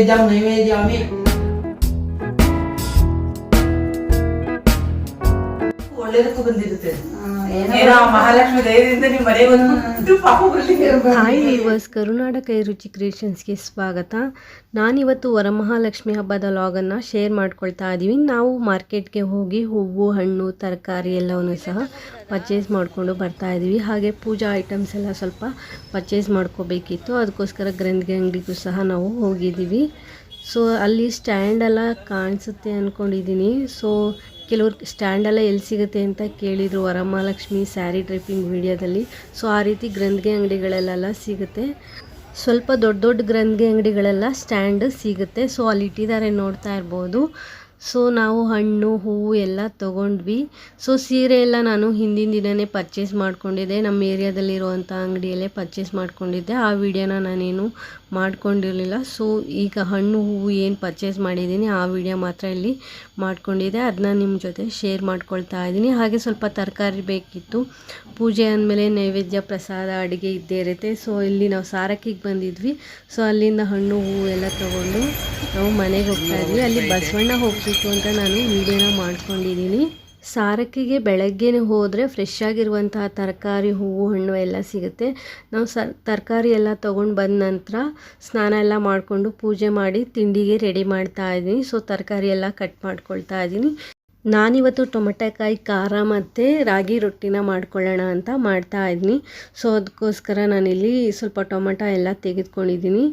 es ya una y media. Mahalakshmi ದಯದಿಂದ ನಿಮ್ಮ ಮನೆಗೆ ಒಂದು ಪಾಪ ಬರ್ಲಿಕ್ಕೆ ಹಾಯ್ ವೀವರ್ಸ್ ಕರುನಾಡ ಕೈ ರುಚಿ ಕ್ರಿಯೇಷನ್ಸ್ಗೆ ಸ್ವಾಗತ. ನಾನಿವತ್ತು ವರಮಹಾಲಕ್ಷ್ಮಿ ಹಬ್ಬದ ಲಾಗನ್ನು ಶೇರ್ ಮಾಡ್ಕೊಳ್ತಾ ಇದ್ದೀವಿ ನಾವು ಮಾರ್ಕೆಟ್ಗೆ ಹೋಗಿ ಹೂವು ಹಣ್ಣು ತರಕಾರಿ ಎಲ್ಲವನ್ನು ಸಹ ಪರ್ಚೇಸ್ ಮಾಡಿಕೊಂಡು ಬರ್ತಾ ಇದ್ದೀವಿ ಹಾಗೆ ಪೂಜಾ ಐಟಮ್ಸ್ ಎಲ್ಲ ಸ್ವಲ್ಪ ಪರ್ಚೇಸ್ ಮಾಡ್ಕೋಬೇಕಿತ್ತು. ಅದಕ್ಕೋಸ್ಕರ ಗ್ರಂಥಿಗೆ ಅಂಗಡಿಗೂ ಸಹ ನಾವು ಹೋಗಿದ್ದೀವಿ. ಸೊ ಅಲ್ಲಿ ಸ್ಟ್ಯಾಂಡ್ ಎಲ್ಲ ಕಾಣಿಸುತ್ತೆ ಅಂದ್ಕೊಂಡಿದ್ದೀನಿ ಸೊ ಕೆಲವ್ರು ಸ್ಟ್ಯಾಂಡೆಲ್ಲ ಎಲ್ಲಿ ಸಿಗುತ್ತೆ ಅಂತ ಕೇಳಿದರು ವರಮಹಾಲಕ್ಷ್ಮಿ ಸ್ಯಾರಿ ಡ್ರೈಪಿಂಗ್ ವಿಡಿಯೋದಲ್ಲಿ ಸೊ ಆ ರೀತಿ ಗ್ರಂಥಿಗೆ ಅಂಗಡಿಗಳಲ್ಲೆಲ್ಲ ಸಿಗುತ್ತೆ. ಸ್ವಲ್ಪ ದೊಡ್ಡ ದೊಡ್ಡ ಗ್ರಂಥಿಗೆ ಅಂಗಡಿಗಳೆಲ್ಲ ಸ್ಟ್ಯಾಂಡ್ ಸಿಗುತ್ತೆ. ಸೊ ಅಲ್ಲಿ ಇಟ್ಟಿದ್ದಾರೆ ನೋಡ್ತಾ ಇರ್ಬೋದು. ಸೊ ನಾವು ಹಣ್ಣು, ಹೂವು ಎಲ್ಲ ತೊಗೊಂಡ್ವಿ. ಸೊ ಸೀರೆ ಎಲ್ಲ ನಾನು ಹಿಂದಿನ ದಿನವೇ ಪರ್ಚೇಸ್ ಮಾಡ್ಕೊಂಡಿದ್ದೆ. ನಮ್ಮ ಏರಿಯಾದಲ್ಲಿರುವಂಥ ಅಂಗಡಿಯಲ್ಲೇ ಪರ್ಚೇಸ್ ಮಾಡ್ಕೊಂಡಿದ್ದೆ. ಆ ವಿಡಿಯೋನ ನಾನೇನು ಮಾಡ್ಕೊಂಡಿರಲಿಲ್ಲ. ಸೊ ಈಗ ಹಣ್ಣು, ಹೂವು ಏನು ಪರ್ಚೇಸ್ ಮಾಡಿದ್ದೀನಿ, ಆ ವಿಡಿಯೋ ಮಾತ್ರ ಇಲ್ಲಿ ಮಾಡ್ಕೊಂಡಿದ್ದೆ. ಅದನ್ನ ನಿಮ್ಮ ಜೊತೆ ಶೇರ್ ಮಾಡ್ಕೊಳ್ತಾ ಇದ್ದೀನಿ. ಹಾಗೆ ಸ್ವಲ್ಪ ತರಕಾರಿ ಬೇಕಿತ್ತು. ಪೂಜೆ ಅಂದಮೇಲೆ ನೈವೇದ್ಯ ಪ್ರಸಾದ ಅಡುಗೆ ಇದ್ದೇ ಇರುತ್ತೆ. ಸೊ ಇಲ್ಲಿ ನಾವು ಸಾರಕ್ಕಿಗೆ ಬಂದಿದ್ವಿ. ಸೊ ಅಲ್ಲಿಂದ ಹಣ್ಣು, ಹೂವು ಎಲ್ಲ ತೊಗೊಂಡು ನಾವು ಮನೆಗೆ ಹೋಗ್ತಾ ಇದ್ವಿ. ಅಲ್ಲಿ ಬಸವಣ್ಣ ಹೋಗ್ತಿತ್ತು ಅಂತ ನಾನು ವಿಡಿಯೋನ ಮಾಡ್ಕೊಂಡಿದ್ದೀನಿ. ಸಾರಕ್ಕಿಗೆ ಬೆಳಗ್ಗೆನೇ ಹೋದರೆ ಫ್ರೆಶ್ ಆಗಿರುವಂತಹ ತರಕಾರಿ, ಹೂವು, ಹಣ್ಣು ಎಲ್ಲ ಸಿಗುತ್ತೆ. ನಾವು ಸ ತರಕಾರಿ ಎಲ್ಲ ತೊಗೊಂಡು ಬಂದ ನಂತರ ಸ್ನಾನ ಎಲ್ಲ ಮಾಡಿಕೊಂಡು ಪೂಜೆ ಮಾಡಿ ತಿಂಡಿಗೆ ರೆಡಿ ಮಾಡ್ತಾ ಇದ್ದೀನಿ ಸೊ ತರಕಾರಿ ಎಲ್ಲ ಕಟ್ ಮಾಡ್ಕೊಳ್ತಾ ಇದ್ದೀನಿ ನಾನಿವತ್ತು ಟೊಮೆಟೊಕಾಯಿ ಖಾರ ಮತ್ತು ರಾಗಿ ರೊಟ್ಟಿನ ಮಾಡ್ಕೊಳ್ಳೋಣ ಅಂತ ಮಾಡ್ತಾ ಇದ್ದೀನಿ ಸೊ ಅದಕ್ಕೋಸ್ಕರ ನಾನಿಲ್ಲಿ ಸ್ವಲ್ಪ ಟೊಮೆಟೊ ಎಲ್ಲ ತೆಗೆದುಕೊಂಡಿದ್ದೀನಿ.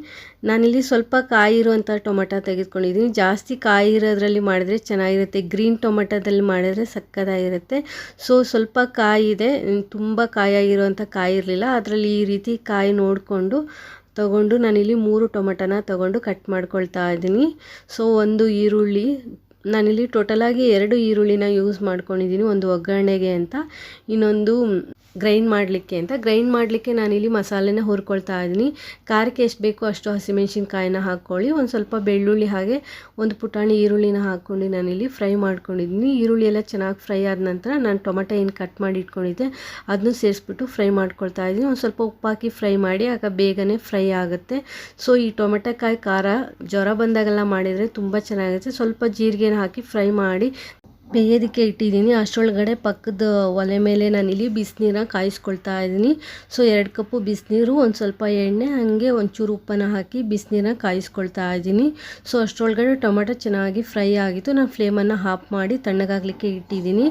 ನಾನಿಲ್ಲಿ ಸ್ವಲ್ಪ ಕಾಯಿ ಇರುವಂಥ ಟೊಮೆಟೊ ತೆಗೆದುಕೊಂಡಿದ್ದೀನಿ. ಜಾಸ್ತಿ ಕಾಯಿ ಇರೋದ್ರಲ್ಲಿ ಮಾಡಿದ್ರೆ ಚೆನ್ನಾಗಿರುತ್ತೆ. ಗ್ರೀನ್ ಟೊಮೆಟೊದಲ್ಲಿ ಮಾಡಿದ್ರೆ ಸಕ್ಕತ್ತಾಗಿರುತ್ತೆ. ಸೊ, ಸ್ವಲ್ಪ ಕಾಯಿ ಇದೆ. ತುಂಬ ಕಾಯಾಗಿರುವಂಥ ಕಾಯಿ ಇರಲಿಲ್ಲ. ಅದರಲ್ಲಿ ಈ ರೀತಿ ಕಾಯಿ ನೋಡಿಕೊಂಡು ತಗೊಂಡು ನಾನಿಲ್ಲಿ ಮೂರು ಟೊಮೆಟೊನ ತಗೊಂಡು ಕಟ್ ಮಾಡ್ಕೊಳ್ತಾ ಇದ್ದೀನಿ. ಸೊ, ಒಂದು ಈರುಳ್ಳಿ ನಾನಿಲ್ಲಿ ಟೋಟಲಾಗಿ ಎರಡು ಈರುಳ್ಳಿನ ಯೂಸ್ ಮಾಡ್ಕೊಂಡಿದ್ದೀನಿ ಒಂದು ಒಗ್ಗರಣೆಗೆ ಅಂತ. ಇನ್ನೊಂದು ಗ್ರೈಂಡ್ ಮಾಡಲಿಕ್ಕೆ ಅಂತ. ಗ್ರೈಂಡ್ ಮಾಡಲಿಕ್ಕೆ ನಾನಿಲ್ಲಿ ಮಸಾಲೆನ ಹುರ್ಕೊಳ್ತಾ ಇದ್ದೀನಿ. ಖಾರಕ್ಕೆ ಎಷ್ಟು ಬೇಕೋ ಅಷ್ಟು ಹಸಿಮೆಣ್ಸಿನ್ಕಾಯಿನ ಹಾಕ್ಕೊಳ್ಳಿ. ಒಂದು ಸ್ವಲ್ಪ ಬೆಳ್ಳುಳ್ಳಿ ಹಾಗೆ ಒಂದು ಪುಟಾಣಿ ಈರುಳ್ಳಿನ ಹಾಕ್ಕೊಂಡು ನಾನಿಲ್ಲಿ ಫ್ರೈ ಮಾಡ್ಕೊಂಡಿದ್ದೀನಿ. ಈರುಳ್ಳಿ ಎಲ್ಲ ಚೆನ್ನಾಗಿ ಫ್ರೈ ಆದ ನಂತರ ನಾನು ಟೊಮೆಟೊ ಏನು ಕಟ್ ಮಾಡಿ ಇಟ್ಕೊಂಡಿದ್ದೆ ಅದನ್ನು ಸೇರಿಸ್ಬಿಟ್ಟು ಫ್ರೈ ಮಾಡ್ಕೊಳ್ತಾ ಇದ್ದೀನಿ. ಒಂದು ಸ್ವಲ್ಪ ಉಪ್ಪಾಕಿ ಫ್ರೈ ಮಾಡಿ, ಆಗ ಬೇಗನೆ ಫ್ರೈ ಆಗುತ್ತೆ. ಸೊ, ಈ ಟೊಮೆಟೊಕಾಯಿ ಖಾರ ಜ್ವರ ಬಂದಾಗೆಲ್ಲ ಮಾಡಿದರೆ ತುಂಬ ಚೆನ್ನಾಗಿರುತ್ತೆ. ಸ್ವಲ್ಪ ಜೀರಿಗೆನ ಹಾಕಿ ಫ್ರೈ ಮಾಡಿ ಬೇಯೋದಕ್ಕೆ ಇಟ್ಟಿದ್ದೀನಿ. ಅಷ್ಟರೊಳಗಡೆ ಪಕ್ಕದ ಒಲೆ ಮೇಲೆ ನಾನು ಇಲ್ಲಿ ಬಿಸಿನೀರನ್ನ ಕಾಯಿಸ್ಕೊಳ್ತಾ ಇದ್ದೀನಿ. ಸೊ ಎರಡು ಕಪ್ಪು ಬಿಸಿನೀರು, ಒಂದು ಸ್ವಲ್ಪ ಎಣ್ಣೆ, ಹಾಗೆ ಒಂಚೂರು ಉಪ್ಪನ್ನು ಹಾಕಿ ಬಿಸಿನೀರನ್ನ ಕಾಯಿಸ್ಕೊಳ್ತಾ ಇದ್ದೀನಿ. ಸೊ ಅಷ್ಟರೊಳಗಡೆ ಟೊಮೆಟೊ ಚೆನ್ನಾಗಿ ಫ್ರೈ ಆಗಿತ್ತು. ನಾನು ಫ್ಲೇಮನ್ನು ಹಾಫ್ ಮಾಡಿ ತಣ್ಣಗಾಗಲಿಕ್ಕೆ ಇಟ್ಟಿದ್ದೀನಿ.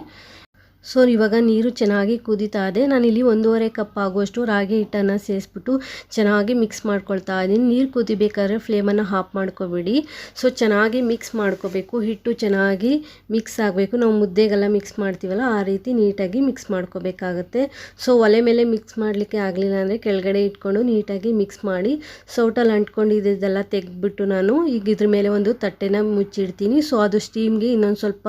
ಸೊ ಇವಾಗ ನೀರು ಚೆನ್ನಾಗಿ ಕುದೀತಾ ಇದೆ. ನಾನಿಲ್ಲಿ ಒಂದೂವರೆ ಕಪ್ ಆಗುವಷ್ಟು ರಾಗಿ ಹಿಟ್ಟನ್ನು ಸೇರಿಸ್ಬಿಟ್ಟು ಚೆನ್ನಾಗಿ ಮಿಕ್ಸ್ ಮಾಡ್ಕೊಳ್ತಾ ಇದ್ದೀನಿ. ನೀರು ಕುದಿಬೇಕಾದ್ರೆ ಫ್ಲೇಮನ್ನು ಹಾಫ್ ಮಾಡ್ಕೋಬೇಡಿ. ಸೊ ಚೆನ್ನಾಗಿ ಮಿಕ್ಸ್ ಮಾಡ್ಕೋಬೇಕು. ಹಿಟ್ಟು ಚೆನ್ನಾಗಿ ಮಿಕ್ಸ್ ಆಗಬೇಕು. ನಾವು ಮುದ್ದೆಗೆಲ್ಲ ಮಿಕ್ಸ್ ಮಾಡ್ತೀವಲ್ಲ, ಆ ರೀತಿ ನೀಟಾಗಿ ಮಿಕ್ಸ್ ಮಾಡ್ಕೋಬೇಕಾಗತ್ತೆ. ಸೊ ಒಲೆ ಮೇಲೆ ಮಿಕ್ಸ್ ಮಾಡಲಿಕ್ಕೆ ಆಗಲಿಲ್ಲ ಅಂದರೆ ಕೆಳಗಡೆ ಇಟ್ಕೊಂಡು ನೀಟಾಗಿ ಮಿಕ್ಸ್ ಮಾಡಿ ಸೌಟಲ್ಲಿ ಅಂಟ್ಕೊಂಡಿದ್ದೆಲ್ಲ ತೆಗೆದ್ಬಿಟ್ಟು ನಾನು ಈಗ ಇದ್ರ ಮೇಲೆ ಒಂದು ತಟ್ಟೆನ ಮುಚ್ಚಿಡ್ತೀನಿ. ಸೊ ಅದು ಸ್ಟೀಮ್ಗೆ ಇನ್ನೊಂದು ಸ್ವಲ್ಪ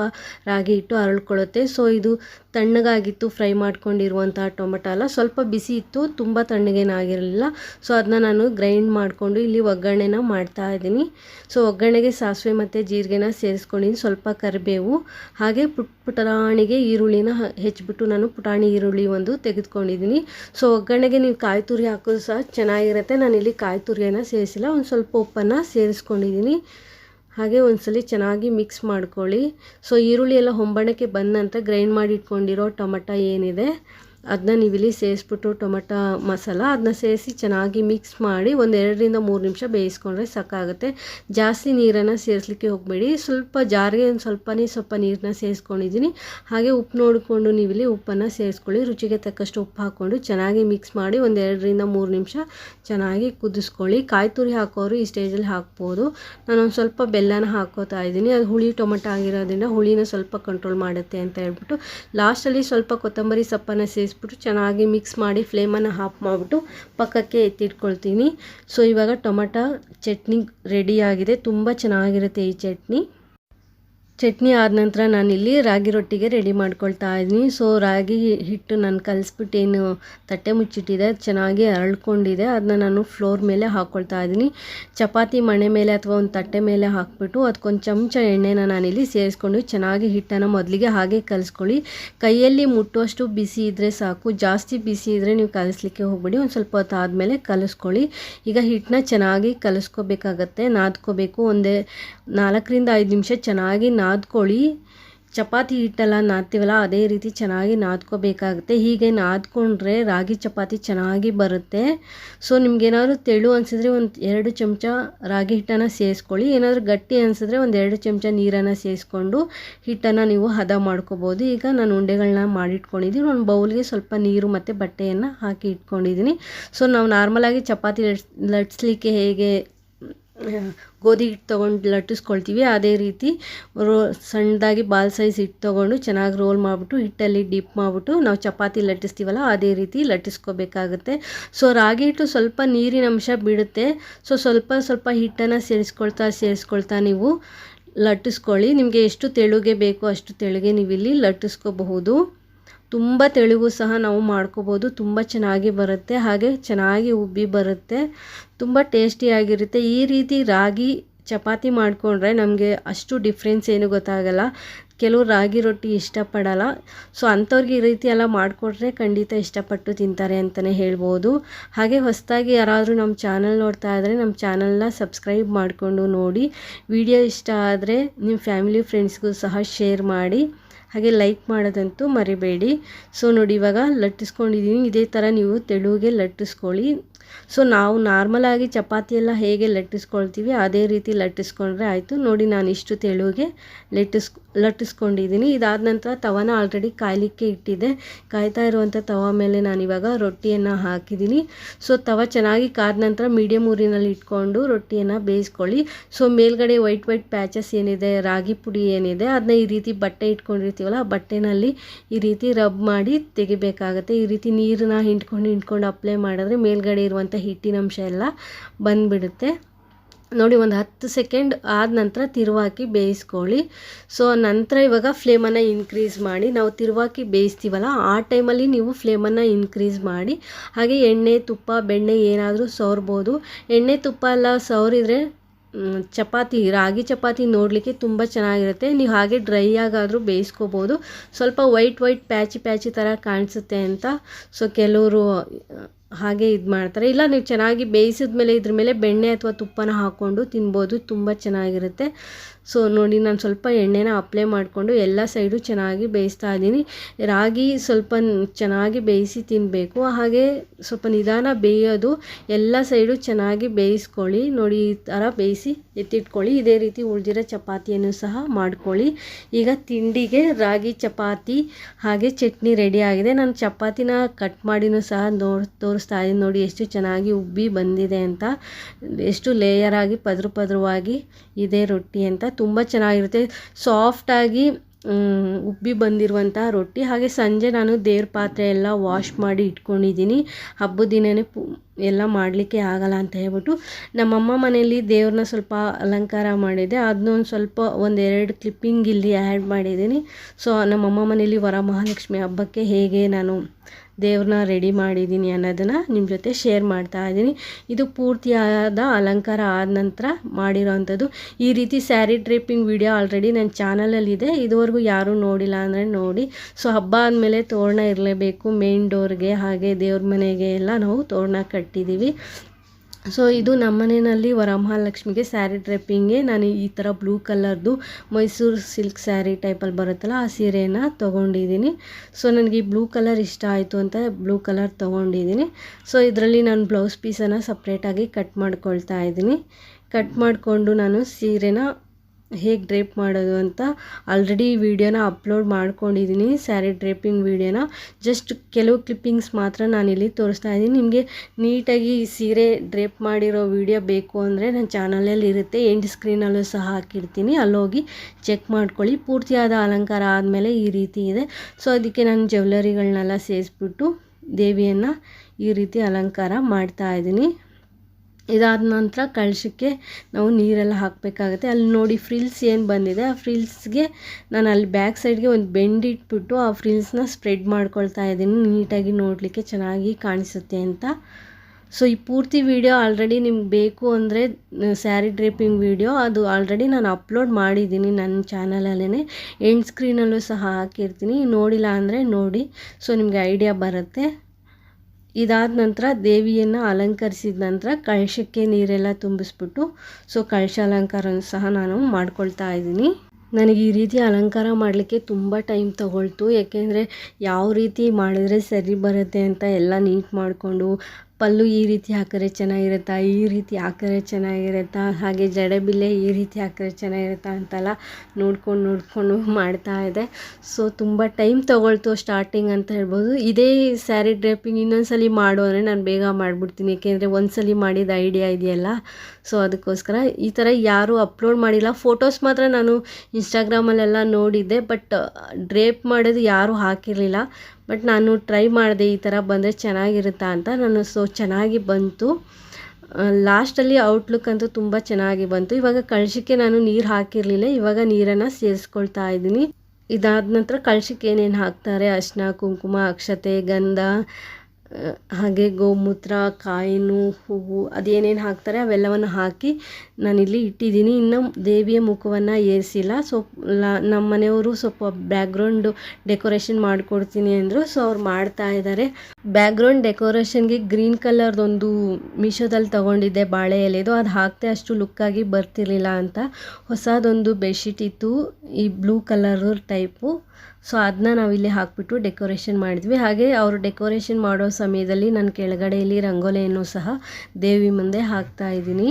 ರಾಗಿ ಹಿಟ್ಟು ಅರಳ್ಕೊಳ್ಳುತ್ತೆ. ಸೊ ಇದು ತಣ್ಣಗಾಗಿತ್ತು, ಫ್ರೈ ಮಾಡ್ಕೊಂಡಿರುವಂತಹ ಟೊಮೆಟೊ ಎಲ್ಲ ಸ್ವಲ್ಪ ಬಿಸಿ ಇತ್ತು, ತುಂಬ ತಣ್ಣಗೇನಾಗಿರಲಿಲ್ಲ ಸೊ ಅದನ್ನ ನಾನು ಗ್ರೈಂಡ್ ಮಾಡಿಕೊಂಡು ಇಲ್ಲಿ ಒಗ್ಗರಣೆನ ಮಾಡ್ತಾ ಇದ್ದೀನಿ. ಸೊ ಒಗ್ಗರಣೆಗೆ ಸಾಸಿವೆ ಮತ್ತು ಜೀರಿಗೆನ ಸೇರಿಸ್ಕೊಂಡಿದ್ದೀನಿ, ಸ್ವಲ್ಪ ಕರಿಬೇವು, ಹಾಗೆ ಪುಟ್ ಪುಟಾಣಿಗೆ ಈರುಳ್ಳಿನ ಹೆಚ್ಚಿಬಿಟ್ಟು ನಾನು ಪುಟಾಣಿ ಈರುಳ್ಳಿ ಒಂದು ತೆಗೆದುಕೊಂಡಿದ್ದೀನಿ. ಸೊ ಒಗ್ಗರಣೆಗೆ ನೀವು ಕಾಯಿ ತುರಿ ಹಾಕೋದು ಸಹ ಚೆನ್ನಾಗಿರುತ್ತೆ. ನಾನಿಲ್ಲಿ ಕಾಯಿ ತುರಿಯನ್ನು ಸೇರಿಸಿಲ್ಲ, ಒಂದು ಸ್ವಲ್ಪ ಉಪ್ಪನ್ನು ಸೇರಿಸ್ಕೊಂಡಿದ್ದೀನಿ. ಹಾಗೆ ಒಂದ್ಸಲಿ ಚೆನ್ನಾಗಿ ಮಿಕ್ಸ್ ಮಾಡ್ಕೊಳ್ಳಿ. ಸೊ ಈರುಳ್ಳಿ ಎಲ್ಲ ಹೊಂಬಣಕ್ಕೆ ಬಂದಂತ ಗ್ರೈಂಡ್ ಮಾಡಿ ಇಟ್ಕೊಂಡಿರೋ ಟೊಮೆಟೊ ಏನಿದೆ ಅದನ್ನ ನೀವಿಲ್ಲಿ ಸೇರಿಸ್ಬಿಟ್ಟು ಟೊಮೆಟೊ ಮಸಾಲ ಅದನ್ನ ಸೇರಿಸಿ ಚೆನ್ನಾಗಿ ಮಿಕ್ಸ್ ಮಾಡಿ ಒಂದು ಎರಡರಿಂದ ಮೂರು ನಿಮಿಷ ಬೇಯಿಸ್ಕೊಂಡ್ರೆ ಸಾಕಾಗುತ್ತೆ. ಜಾಸ್ತಿ ನೀರನ್ನು ಸೇರಿಸ್ಲಿಕ್ಕೆ ಹೋಗಬೇಡಿ. ಸ್ವಲ್ಪ ಜಾರಿಗೆ ಒಂದು ಸ್ವಲ್ಪನೇ ಸ್ವಲ್ಪ ನೀರನ್ನ ಸೇರಿಸ್ಕೊಂಡಿದ್ದೀನಿ ಹಾಗೆ ಉಪ್ಪು ನೋಡಿಕೊಂಡು ನೀವಿಲ್ಲಿ ಉಪ್ಪನ್ನು ಸೇರಿಸ್ಕೊಳ್ಳಿ. ರುಚಿಗೆ ತಕ್ಕಷ್ಟು ಉಪ್ಪು ಹಾಕ್ಕೊಂಡು ಚೆನ್ನಾಗಿ ಮಿಕ್ಸ್ ಮಾಡಿ ಒಂದು ಎರಡರಿಂದ ಮೂರು ನಿಮಿಷ ಚೆನ್ನಾಗಿ ಕುದಿಸ್ಕೊಳ್ಳಿ. ಕಾಯಿ ತುರಿ ಹಾಕೋರು ಈ ಸ್ಟೇಜಲ್ಲಿ ಹಾಕ್ಬೋದು. ನಾನೊಂದು ಸ್ವಲ್ಪ ಬೆಲ್ಲನ ಹಾಕೋತಾ ಇದ್ದೀನಿ. ಅದು ಹುಳಿ ಟೊಮೆಟೊ ಆಗಿರೋದ್ರಿಂದ ಹುಳಿನ ಸ್ವಲ್ಪ ಕಂಟ್ರೋಲ್ ಮಾಡುತ್ತೆ ಅಂತ ಹೇಳ್ಬಿಟ್ಟು ಲಾಸ್ಟಲ್ಲಿ ಸ್ವಲ್ಪ ಕೊತ್ತಂಬರಿ ಸೊಪ್ಪನ್ನು ಸೇರಿಸ್ಬಿಟ್ಟು ಚೆನ್ನಾಗಿ ಮಿಕ್ಸ್ ಮಾಡಿ ಫ್ಲೇಮನ್ನು ಹಾಫ್ ಮಾಡಿಬಿಟ್ಟು ಪಕ್ಕಕ್ಕೆ ಎತ್ತಿಟ್ಕೊಳ್ತೀನಿ. ಸೊ ಇವಾಗ ಟೊಮಟ ಚಟ್ನಿ ರೆಡಿಯಾಗಿದೆ ತುಂಬ ಚೆನ್ನಾಗಿರುತ್ತೆ ಈ ಚಟ್ನಿ. ಚಟ್ನಿ ಆದ ನಂತರ ನಾನಿಲ್ಲಿ ರಾಗಿ ರೊಟ್ಟಿಗೆ ರೆಡಿ ಮಾಡ್ಕೊಳ್ತಾ ಇದ್ದೀನಿ ಸೊ ರಾಗಿ ಹಿಟ್ಟು ನಾನು ಕಲಿಸ್ಬಿಟ್ಟು ಏನು ತಟ್ಟೆ ಮುಚ್ಚಿಟ್ಟಿದೆ ಚೆನ್ನಾಗಿ ಅರಳ್ಕೊಂಡಿದೆ. ಅದನ್ನ ನಾನು ಫ್ಲೋರ್ ಮೇಲೆ ಹಾಕ್ಕೊಳ್ತಾ ಇದ್ದೀನಿ ಚಪಾತಿ ಮಣೆ ಮೇಲೆ ಅಥವಾ ಒಂದು ತಟ್ಟೆ ಮೇಲೆ ಹಾಕ್ಬಿಟ್ಟು ಅದಕ್ಕೊಂದು ಚಮಚ ಎಣ್ಣೆನ ನಾನಿಲ್ಲಿ ಸೇರಿಸ್ಕೊಂಡು ಚೆನ್ನಾಗಿ ಹಿಟ್ಟನ್ನು ಮೊದಲಿಗೆ ಹಾಗೆ ಕಲಿಸ್ಕೊಳ್ಳಿ. ಕೈಯಲ್ಲಿ ಮುಟ್ಟುವಷ್ಟು ಬಿಸಿ ಇದ್ದರೆ ಸಾಕು. ಜಾಸ್ತಿ ಬಿಸಿ ಇದ್ದರೆ ನೀವು ಕಲಿಸ್ಲಿಕ್ಕೆ ಹೋಗ್ಬೇಡಿ. ಒಂದು ಸ್ವಲ್ಪ ಹೊತ್ತು ಆದಮೇಲೆ ಕಲಿಸ್ಕೊಳ್ಳಿ. ಈಗ ಹಿಟ್ಟನ್ನ ಚೆನ್ನಾಗಿ ಕಲಿಸ್ಕೋಬೇಕಾಗತ್ತೆ. ನಾದ್ಕೋಬೇಕು. ಒಂದೇ ನಾಲ್ಕರಿಂದ ಐದು ನಿಮಿಷ ಚೆನ್ನಾಗಿ ನಾದ್ಕೊಳ್ಳಿ. ಚಪಾತಿ ಹಿಟ್ಟೆಲ್ಲ ನಾದ್ತೀವಲ್ಲ, ಅದೇ ರೀತಿ ಚೆನ್ನಾಗಿ ನಾದ್ಕೋಬೇಕಾಗುತ್ತೆ. ಹೀಗೆ ನಾದ್ಕೊಂಡ್ರೆ ರಾಗಿ ಚಪಾತಿ ಚೆನ್ನಾಗಿ ಬರುತ್ತೆ. ಸೊ ನಿಮ್ಗೇನಾದ್ರು ತೆಳು ಅನಿಸಿದ್ರೆ ಒಂದು ಎರಡು ಚಮಚ ರಾಗಿ ಹಿಟ್ಟನ್ನು ಸೇರಿಸ್ಕೊಳ್ಳಿ ಏನಾದರೂ ಗಟ್ಟಿ ಅನಿಸಿದ್ರೆ ಒಂದು ಎರಡು ಚಮಚ ನೀರನ್ನು ಸೇರಿಸ್ಕೊಂಡು ಹಿಟ್ಟನ್ನು ನೀವು ಹದ ಮಾಡ್ಕೋಬೋದು. ಈಗ ನಾನು ಉಂಡೆಗಳನ್ನ ಮಾಡಿಟ್ಕೊಂಡಿದ್ದೀನಿ. ಒಂದು ಬೌಲ್ಗೆ ಸ್ವಲ್ಪ ನೀರು ಮತ್ತು ಬಟ್ಟೆಯನ್ನು ಹಾಕಿ ಇಟ್ಕೊಂಡಿದ್ದೀನಿ. ಸೊ ನಾವು ನಾರ್ಮಲಾಗಿ ಚಪಾತಿ ಲಟ್ಸ್, ಲಟ್ಸ್ಲಿಕ್ಕೆ ಹೇಗೆ ಗೋಧಿ ಹಿಟ್ಟು ತೊಗೊಂಡು ಲಟ್ಟಿಸ್ಕೊಳ್ತೀವಿ. ಅದೇ ರೀತಿ ರೋ, ಸಣ್ಣದಾಗಿ ಬಾಲ್ ಸೈಜ್ ಹಿಟ್ಟು ತೊಗೊಂಡು ಚೆನ್ನಾಗಿ ರೋಲ್ ಮಾಡಿಬಿಟ್ಟು ಹಿಟ್ಟಲ್ಲಿ ಡಿಪ್ ಮಾಡಿಬಿಟ್ಟು ನಾವು ಚಪಾತಿ ಲಟ್ಟಿಸ್ತೀವಲ್ಲ, ಅದೇ ರೀತಿ ಲಟ್ಟಿಸ್ಕೋಬೇಕಾಗುತ್ತೆ. ಸೊ ರಾಗಿ ಹಿಟ್ಟು ಸ್ವಲ್ಪ ನೀರಿನ ಅಂಶ ಬಿಡುತ್ತೆ. ಸೊ ಸ್ವಲ್ಪ ಸ್ವಲ್ಪ ಹಿಟ್ಟನ್ನು ಸೇರಿಸ್ಕೊಳ್ತಾ ಸೇರಿಸ್ಕೊಳ್ತಾ ನೀವು ಲಟ್ಟಿಸ್ಕೊಳ್ಳಿ. ನಿಮಗೆ ಎಷ್ಟು ತೆಳುಗೆ ಬೇಕೋ ಅಷ್ಟು ತೆಳುಗೆ ನೀವಿಲ್ಲಿ ಲಟ್ಟಿಸ್ಕೋಬಹುದು. ತುಂಬ ತೆಳುಗೂ ಸಹ ನಾವು ಮಾಡ್ಕೋಬೋದು. ತುಂಬ ಚೆನ್ನಾಗಿ ಬರುತ್ತೆ. ಹಾಗೆ ಚೆನ್ನಾಗಿ ಉಬ್ಬಿ ಬರುತ್ತೆ. ತುಂಬ ಟೇಸ್ಟಿಯಾಗಿರುತ್ತೆ ಈ ರೀತಿ ರಾಗಿ ಚಪಾತಿ ಮಾಡಿಕೊಂಡ್ರೆ ನಮಗೆ ಅಷ್ಟು ಡಿಫ್ರೆನ್ಸ್ ಏನು ಗೊತ್ತಾಗಲ್ಲ. ಕೆಲವರು ರಾಗಿ ರೊಟ್ಟಿ ಇಷ್ಟಪಡಲ್ಲ. ಸೊ ಅಂಥವ್ರಿಗೆ ಈ ರೀತಿ ಎಲ್ಲ ಮಾಡಿಕೊಟ್ರೆ ಖಂಡಿತ ಇಷ್ಟಪಟ್ಟು ತಿಂತಾರೆ ಅಂತಲೇ ಹೇಳ್ಬೋದು. ಹಾಗೆ ಹೊಸದಾಗಿ ಯಾರಾದರೂ ನಮ್ಮ ಚಾನಲ್ ನೋಡ್ತಾ ಇದ್ದರೆ ನಮ್ಮ ಚಾನಲ್ನ ಸಬ್ಸ್ಕ್ರೈಬ್ ಮಾಡಿಕೊಂಡು ನೋಡಿ. ವಿಡಿಯೋ ಇಷ್ಟ ಆದರೆ ನಿಮ್ಮ ಫ್ಯಾಮಿಲಿ ಫ್ರೆಂಡ್ಸ್ಗೂ ಸಹ ಶೇರ್ ಮಾಡಿ. ಹಾಗೆ ಲೈಕ್ ಮಾಡೋದಂತೂ ಮರಿಬೇಡಿ. ಸೊ ನೋಡಿ ಇವಾಗ ಲಟ್ಟಿಸ್ಕೊಂಡಿದ್ದೀನಿ ಇದೇ ಥರ ನೀವು ತೆಳುಗೆ ಲಟ್ಟಿಸ್ಕೊಳ್ಳಿ. ಸೊ ನಾವು ನಾರ್ಮಲಾಗಿ ಚಪಾತಿ ಎಲ್ಲ ಹೇಗೆ ಲಟ್ಟಿಸ್ಕೊಳ್ತೀವಿ, ಅದೇ ರೀತಿ ಲಟ್ಟಿಸ್ಕೊಂಡ್ರೆ ಆಯಿತು. ನೋಡಿ ನಾನು ಇಷ್ಟು ತೆಳುಗೆ ಲಟ್ಟಿಸ್ ಲಟ್ಟಿಸ್ಕೊಂಡಿದ್ದೀನಿ. ಇದಾದ ನಂತರ ತವನ ಆಲ್ರೆಡಿ ಕಾಯಲಿಕ್ಕೆ ಇಟ್ಟಿದ್ದೆ ಕಾಯ್ತಾ ಇರುವಂಥ ತವ ಮೇಲೆ ನಾನಿವಾಗ ರೊಟ್ಟಿಯನ್ನು ಹಾಕಿದ್ದೀನಿ. ಸೊ ತವ ಚೆನ್ನಾಗಿ ಕಾದ ನಂತರ ಮೀಡಿಯಮ್ ಊರಿನಲ್ಲಿ ಇಟ್ಕೊಂಡು ರೊಟ್ಟಿಯನ್ನು ಬೇಯಿಸ್ಕೊಳ್ಳಿ. ಸೊ ಮೇಲ್ಗಡೆ ವೈಟ್ ವೈಟ್ ಪ್ಯಾಚಸ್ ಏನಿದೆ, ರಾಗಿ ಪುಡಿ ಏನಿದೆ ಅದನ್ನ ಈ ರೀತಿ ಬಟ್ಟೆ ಇಟ್ಕೊಂಡಿರ್ತೀವಲ್ಲ, ಆ ಬಟ್ಟೆನಲ್ಲಿ ಈ ರೀತಿ ರಬ್ ಮಾಡಿ ತೆಗಿಬೇಕಾಗತ್ತೆ. ಈ ರೀತಿ ನೀರನ್ನ ಹಿಂಡ್ಕೊಂಡು ಹಿಂಡ್ಕೊಂಡು ಅಪ್ಲೈ ಮಾಡಿದ್ರೆ ಮೇಲ್ಗಡೆ ಇರುವಂಥ ಹಿಟ್ಟಿನಂಶ ಎಲ್ಲ ಬಂದುಬಿಡುತ್ತೆ. ನೋಡಿ, ಒಂದು ಹತ್ತು ಸೆಕೆಂಡ್ ಆದ ನಂತರ ತಿರುವಾಕಿ ಬೇಯಿಸ್ಕೊಳ್ಳಿ. ಸೊ ನಂತರ ಇವಾಗ ಫ್ಲೇಮನ್ನು ಇನ್ಕ್ರೀಸ್ ಮಾಡಿ. ನಾವು ತಿರುವಾಕಿ ಬೇಯಿಸ್ತೀವಲ್ಲ, ಆ ಟೈಮಲ್ಲಿ ನೀವು ಫ್ಲೇಮನ್ನು ಇನ್ಕ್ರೀಸ್ ಮಾಡಿ. ಹಾಗೆ ಎಣ್ಣೆ, ತುಪ್ಪ, ಬೆಣ್ಣೆ ಏನಾದರೂ ಸವರ್ಬೋದು. ಎಣ್ಣೆ, ತುಪ್ಪ ಎಲ್ಲ ಸವರಿದರೆ ಚಪಾತಿ, ರಾಗಿ ಚಪಾತಿ ನೋಡಲಿಕ್ಕೆ ತುಂಬ ಚೆನ್ನಾಗಿರುತ್ತೆ. ನೀವು ಹಾಗೆ ಡ್ರೈ ಆಗಾದರೂ ಬೇಯಿಸ್ಕೋಬೋದು. ಸ್ವಲ್ಪ ವೈಟ್ ವೈಟ್ ಪ್ಯಾಚಿ ಪ್ಯಾಚಿ ಥರ ಕಾಣಿಸುತ್ತೆ ಅಂತ. ಸೊ ಕೆಲವರು ಹಾಗೆ ಇದು ಮಾಡ್ತಾರೆ. ಇಲ್ಲ, ನೀವು ಚೆನ್ನಾಗಿ ಬೇಯಿಸಿದ ಮೇಲೆ, ಇದ್ರ ಮೇಲೆ ಬೆಣ್ಣೆ ಅಥವಾ ತುಪ್ಪನ ಹಾಕ್ಕೊಂಡು ತಿನ್ಬೋದು. ತುಂಬ ಚೆನ್ನಾಗಿರುತ್ತೆ. ಸೊ ನೋಡಿ, ನಾನು ಸ್ವಲ್ಪ ಎಣ್ಣೆನ ಅಪ್ಲೈ ಮಾಡಿಕೊಂಡು ಎಲ್ಲ ಸೈಡು ಚೆನ್ನಾಗಿ ಬೇಯಿಸ್ತಾ ಇದ್ದೀನಿ. ರಾಗಿ ಸ್ವಲ್ಪ ಚೆನ್ನಾಗಿ ಬೇಯಿಸಿ ತಿನ್ನಬೇಕು ಹಾಗೆ ಸ್ವಲ್ಪ ನಿಧಾನ ಬೇಯೋದು. ಎಲ್ಲ ಸೈಡು ಚೆನ್ನಾಗಿ ಬೇಯಿಸ್ಕೊಳ್ಳಿ. ನೋಡಿ, ಈ ಥರ ಬೇಯಿಸಿ ಎತ್ತಿಟ್ಕೊಳ್ಳಿ. ಇದೇ ರೀತಿ ಉಳಿದಿರೋ ಚಪಾತಿಯನ್ನು ಸಹ ಮಾಡ್ಕೊಳ್ಳಿ. ಈಗ ತಿಂಡಿಗೆ ರಾಗಿ ಚಪಾತಿ ಹಾಗೆ ಚಟ್ನಿ ರೆಡಿ ಆಗಿದೆ. ನಾನು ಚಪಾತಿನ ಕಟ್ ಮಾಡಿನೂ ಸಹ ನೋಡ್ ತೋರಿಸ್ತಾ ಇದ್ದೀನಿ ನೋಡಿ, ಎಷ್ಟು ಚೆನ್ನಾಗಿ ಉಬ್ಬಿ ಬಂದಿದೆ ಅಂತ. ಎಷ್ಟು ಲೇಯರ್ ಆಗಿ, ಪದ್ರ ಪದ್ರವಾಗಿ ಇದೆ ರೊಟ್ಟಿ ಅಂತ. ತುಂಬ ಚೆನ್ನಾಗಿರುತ್ತೆ. ಸಾಫ್ಟಾಗಿ ಉಬ್ಬಿ ಬಂದಿರುವಂಥ ರೊಟ್ಟಿ. ಹಾಗೆ ಸಂಜೆ ನಾನು ದೇವ್ರ ಪಾತ್ರೆ ಎಲ್ಲ ವಾಶ್ ಮಾಡಿ ಇಟ್ಕೊಂಡಿದ್ದೀನಿ. ಹಬ್ಬದ ದಿನವೇ ಪು, ಎಲ್ಲ ಮಾಡಲಿಕ್ಕೆ ಆಗಲ್ಲ ಅಂತ ಹೇಳ್ಬಿಟ್ಟು. ನಮ್ಮಮ್ಮ ಮನೆಯಲ್ಲಿ ದೇವ್ರನ್ನ ಸ್ವಲ್ಪ ಅಲಂಕಾರ ಮಾಡಿದೆ ಅದನ್ನೊಂದು ಸ್ವಲ್ಪ ಒಂದೆರಡು ಕ್ಲಿಪ್ಪಿಂಗ್ ಇಲ್ಲಿ ಆ್ಯಡ್ ಮಾಡಿದ್ದೀನಿ. ಸೊ ನಮ್ಮಮ್ಮ ಮನೆಯಲ್ಲಿ ವರಮಹಾಲಕ್ಷ್ಮಿ ಹಬ್ಬಕ್ಕೆ ಹೇಗೆ ನಾನು ದೇವ್ರನ್ನ ರೆಡಿ ಮಾಡಿದ್ದೀನಿ ಅನ್ನೋದನ್ನು ನಿಮ್ಮ ಜೊತೆ ಶೇರ್ ಮಾಡ್ತಾ ಇದ್ದೀನಿ. ಇದು ಪೂರ್ತಿಯಾದ ಅಲಂಕಾರ ಆದ ನಂತರ ಮಾಡಿರೋವಂಥದ್ದು ಈ ರೀತಿ ಸ್ಯಾರಿ ಡ್ರೇಪಿಂಗ್ ವಿಡಿಯೋ ಆಲ್ರೆಡಿ ನನ್ನ ಚಾನಲಲ್ಲಿದೆ ಇದುವರೆಗೂ ಯಾರೂ ನೋಡಿಲ್ಲ ಅಂದರೆ ನೋಡಿ. ಸೊ ಹಬ್ಬ ಆದಮೇಲೆ ತೋರಣ ಇರಲೇಬೇಕು. ಮೇನ್ ಡೋರ್ಗೆ ಹಾಗೆ ದೇವ್ರ ಮನೆಗೆ ಎಲ್ಲ ನಾವು ತೋರಣ ಕಟ್ಟಿದ್ದೀವಿ ಸೊ ಇದು ನಮ್ಮನೆಯಲ್ಲಿ ವರಮಹಾಲಕ್ಷ್ಮಿಗೆ ಸ್ಯಾರಿ ಡ್ರೆಪ್ಪಿಂಗ್ಗೆ ನಾನು ಈ ಥರ ಬ್ಲೂ ಕಲರ್ದು ಮೈಸೂರು ಸಿಲ್ಕ್ ಸ್ಯಾರಿ ಟೈಪಲ್ಲಿ ಬರುತ್ತಲ್ಲ, ಆ ಸೀರೆನ ತೊಗೊಂಡಿದ್ದೀನಿ. ಸೊ ನನಗೆ ಈ ಬ್ಲೂ ಕಲರ್ ಇಷ್ಟ ಆಯಿತು ಅಂತ ಬ್ಲೂ ಕಲರ್ ತೊಗೊಂಡಿದ್ದೀನಿ. ಸೊ ಇದರಲ್ಲಿ ನಾನು ಬ್ಲೌಸ್ ಪೀಸನ್ನು ಸಪ್ರೇಟಾಗಿ ಕಟ್ ಮಾಡ್ಕೊಳ್ತಾ ಇದ್ದೀನಿ. ಕಟ್ ಮಾಡಿಕೊಂಡು ನಾನು ಸೀರೆನ ಹೇಗೆ ಡ್ರೇಪ್ ಮಾಡೋದು ಅಂತ ಆಲ್ರೆಡಿ ವಿಡಿಯೋನ ಅಪ್ಲೋಡ್ ಮಾಡ್ಕೊಂಡಿದ್ದೀನಿ ಸ್ಯಾರಿ ಡ್ರೇಪಿಂಗ್ ವಿಡಿಯೋನ ಜಸ್ಟ್ ಕೆಲವು ಕ್ಲಿಪ್ಪಿಂಗ್ಸ್ ಮಾತ್ರ ನಾನಿಲ್ಲಿ ತೋರಿಸ್ತಾ ಇದ್ದೀನಿ. ನಿಮಗೆ ನೀಟಾಗಿ ಸೀರೆ ಡ್ರೇಪ್ ಮಾಡಿರೋ ವಿಡಿಯೋ ಬೇಕು ಅಂದರೆ ನನ್ನ ಚಾನಲಲ್ಲಿ ಇರುತ್ತೆ. ಎಂಡ್ ಸ್ಕ್ರೀನಲ್ಲೂ ಸಹ ಹಾಕಿರ್ತೀನಿ. ಅಲ್ಲೋಗಿ ಚೆಕ್ ಮಾಡ್ಕೊಳ್ಳಿ. ಪೂರ್ತಿಯಾದ ಅಲಂಕಾರ ಆದಮೇಲೆ ಈ ರೀತಿ ಇದೆ. ಸೊ ಅದಕ್ಕೆ ನಾನು ಜ್ಯುವೆಲರಿಗಳನ್ನೆಲ್ಲ ಸೇರಿಸ್ಬಿಟ್ಟು ದೇವಿಯನ್ನು ಈ ರೀತಿ ಅಲಂಕಾರ ಮಾಡ್ತಾ ಇದ್ದೀನಿ. ಇದಾದ ನಂತರ ಕಳಶಕ್ಕೆ ನಾವು ನೀರೆಲ್ಲ ಹಾಕಬೇಕಾಗುತ್ತೆ. ಅಲ್ಲಿ ನೋಡಿ ಫ್ರಿಲ್ಸ್ ಏನು ಬಂದಿದೆ, ಆ ಫ್ರಿಲ್ಸ್ಗೆ ನಾನು ಅಲ್ಲಿ ಬ್ಯಾಕ್ ಸೈಡ್ಗೆ ಒಂದು ಬೆಂಡ್ ಇಟ್ಬಿಟ್ಟು ಆ ಫ್ರಿಲ್ಸ್ನ ಸ್ಪ್ರೆಡ್ ಮಾಡ್ಕೊಳ್ತಾ ಇದ್ದೀನಿ. ನೀಟಾಗಿ ನೋಡಲಿಕ್ಕೆ ಚೆನ್ನಾಗಿ ಕಾಣಿಸುತ್ತೆ ಅಂತ. ಸೊ, ಈ ಪೂರ್ತಿ ವಿಡಿಯೋ ಆಲ್ರೆಡಿ ನಿಮ್ಗೆ ಬೇಕು ಅಂದರೆ ಸ್ಯಾರಿ ಡ್ರೇಪಿಂಗ್ ವಿಡಿಯೋ ಅದು ಆಲ್ರೆಡಿ ನಾನು ಅಪ್ಲೋಡ್ ಮಾಡಿದ್ದೀನಿ ನನ್ನ ಚಾನಲಲ್ಲೇ ಎಂಡ್ ಸ್ಕ್ರೀನಲ್ಲೂ ಸಹ ಹಾಕಿರ್ತೀನಿ. ನೋಡಿಲ್ಲ ಅಂದರೆ ನೋಡಿ. ಸೊ, ನಿಮಗೆ ಐಡಿಯಾ ಬರುತ್ತೆ. ಇದಾದ ನಂತರ ದೇವಿಯನ್ನು ಅಲಂಕರಿಸಿದ ನಂತರ ಕಳಶಕ್ಕೆ ನೀರೆಲ್ಲ ತುಂಬಿಸ್ಬಿಟ್ಟು ಸೊ ಕಳಶ ಅಲಂಕಾರ ಸಹ ನಾನು ಮಾಡ್ಕೊಳ್ತಾ ಇದ್ದೀನಿ. ನನಗೆ ಈ ರೀತಿ ಅಲಂಕಾರ ಮಾಡಲಿಕ್ಕೆ ತುಂಬ ಟೈಮ್ ತಗೊಳ್ತು, ಯಾಕೆಂದರೆ ಯಾವ ರೀತಿ ಮಾಡಿದರೆ ಸರಿ ಬರುತ್ತೆ ಅಂತ ಎಲ್ಲ ನೀಟ್ ಮಾಡಿಕೊಂಡು ಪಲ್ಲು ಈ ರೀತಿ ಹಾಕಿದ್ರೆ ಚೆನ್ನಾಗಿರುತ್ತಾ? ಈ ರೀತಿ ಹಾಕಿದ್ರೆ ಚೆನ್ನಾಗಿರುತ್ತಾ? ಹಾಗೆ ಜಡೆಬಿಲ್ಲೆ ಈ ರೀತಿ ಹಾಕಿದ್ರೆ ಚೆನ್ನಾಗಿರುತ್ತಾ ಅಂತೆಲ್ಲ ನೋಡ್ಕೊಂಡು ನೋಡಿಕೊಂಡು ಮಾಡ್ತಾ ಇದೆ. ಸೊ ತುಂಬ ಟೈಮ್ ತೊಗೊಳ್ತು ಸ್ಟಾರ್ಟಿಂಗ್ ಅಂತ ಹೇಳ್ಬೋದು. ಇದೇ ಸ್ಯಾರಿ ಡ್ರೇಪಿಂಗ್ ಇನ್ನೊಂದ್ಸಲಿ ಮಾಡು ಅಂದರೆ ನಾನು ಬೇಗ ಮಾಡಿಬಿಡ್ತೀನಿ. ಏಕೆಂದರೆ ಒಂದ್ಸಲಿ ಮಾಡಿದ ಐಡಿಯಾ ಇದೆಯಲ್ಲ. ಸೊ ಅದಕ್ಕೋಸ್ಕರ ಈ ಥರ ಯಾರೂ ಅಪ್ಲೋಡ್ ಮಾಡಿಲ್ಲ. ಫೋಟೋಸ್ ಮಾತ್ರ ನಾನು ಇನ್ಸ್ಟಾಗ್ರಾಮಲ್ಲೆಲ್ಲ ನೋಡಿದ್ದೆ. ಬಟ್ ಡ್ರೇಪ್ ಮಾಡೋದು ಯಾರೂ ಹಾಕಿರಲಿಲ್ಲ. ಬಟ್ ನಾನು ಟ್ರೈ ಮಾಡಿದೆ ಈ ಥರ ಬಂದರೆ ಚೆನ್ನಾಗಿರುತ್ತಾ ಅಂತ. ನಾನು ಸೊ ಚೆನ್ನಾಗಿ ಬಂತು. ಲಾಸ್ಟಲ್ಲಿ ಔಟ್ಲುಕ್ ಅಂತೂ ತುಂಬ ಚೆನ್ನಾಗಿ ಬಂತು. ಇವಾಗ ಕಳಶಕ್ಕೆ ನಾನು ನೀರು ಹಾಕಿರಲಿಲ್ಲ. ಇವಾಗ ನೀರನ್ನು ಸೇರಿಸ್ಕೊಳ್ತಾ ಇದ್ದೀನಿ. ಇದಾದ ನಂತರ ಕಳಶಕ್ಕೆ ಏನೇನು ಹಾಕ್ತಾರೆ? ಅರಿಶಿನ, ಕುಂಕುಮ, ಅಕ್ಷತೆ, ಗಂಧ ಹಾಗೆ ಗೋಮೂತ್ರ, ಕಾಯಿನು, ಹೂವು, ಅದೇನೇನು ಹಾಕ್ತಾರೆ ಅವೆಲ್ಲವನ್ನು ಹಾಕಿ ನಾನಿಲ್ಲಿ ಇಟ್ಟಿದ್ದೀನಿ. ಇನ್ನು ದೇವಿಯ ಮುಖವನ್ನು ಏರಿಸಿಲ್ಲ. ಸೊ, ಲ, ನಮ್ಮ ಮನೆಯವರು ಸ್ವಲ್ಪ ಬ್ಯಾಕ್ಗ್ರೌಂಡು ಡೆಕೋರೇಷನ್ ಮಾಡಿಕೊಡ್ತೀನಿ ಅಂದರು. ಸೊ, ಅವ್ರು ಮಾಡ್ತಾ ಇದ್ದಾರೆ ಬ್ಯಾಕ್ಗ್ರೌಂಡ್ ಡೆಕೋರೇಷನ್ಗೆ ಗ್ರೀನ್ ಕಲರ್ದೊಂದು ಮೀಶೋದಲ್ಲಿ ತೊಗೊಂಡಿದ್ದೆ ಬಾಳೆ ಎಲೆದು. ಅದು ಹಾಕ್ತೆ ಅಷ್ಟು ಲುಕ್ಕಾಗಿ ಬರ್ತಿರ್ಲಿಲ್ಲ ಅಂತ. ಹೊಸದೊಂದು ಬೆಡ್ಶೀಟ್ ಇತ್ತು. ಈ ಬ್ಲೂ ಕಲರ್ ಟೈಪು. ಸೊ ಅದನ್ನ ನಾವಿಲ್ಲಿ ಹಾಕ್ಬಿಟ್ಟು ಡೆಕೋರೇಷನ್ ಮಾಡಿದ್ವಿ. ಹಾಗೆ ಅವರು ಡೆಕೋರೇಷನ್ ಮಾಡೋ ಸಮಯದಲ್ಲಿ ನಾನು ಕೆಳಗಡೆಯಲ್ಲಿ ರಂಗೋಲಿಯನ್ನು ಸಹ ದೇವಿ ಮುಂದೆ ಹಾಕ್ತಾ ಇದ್ದೀನಿ.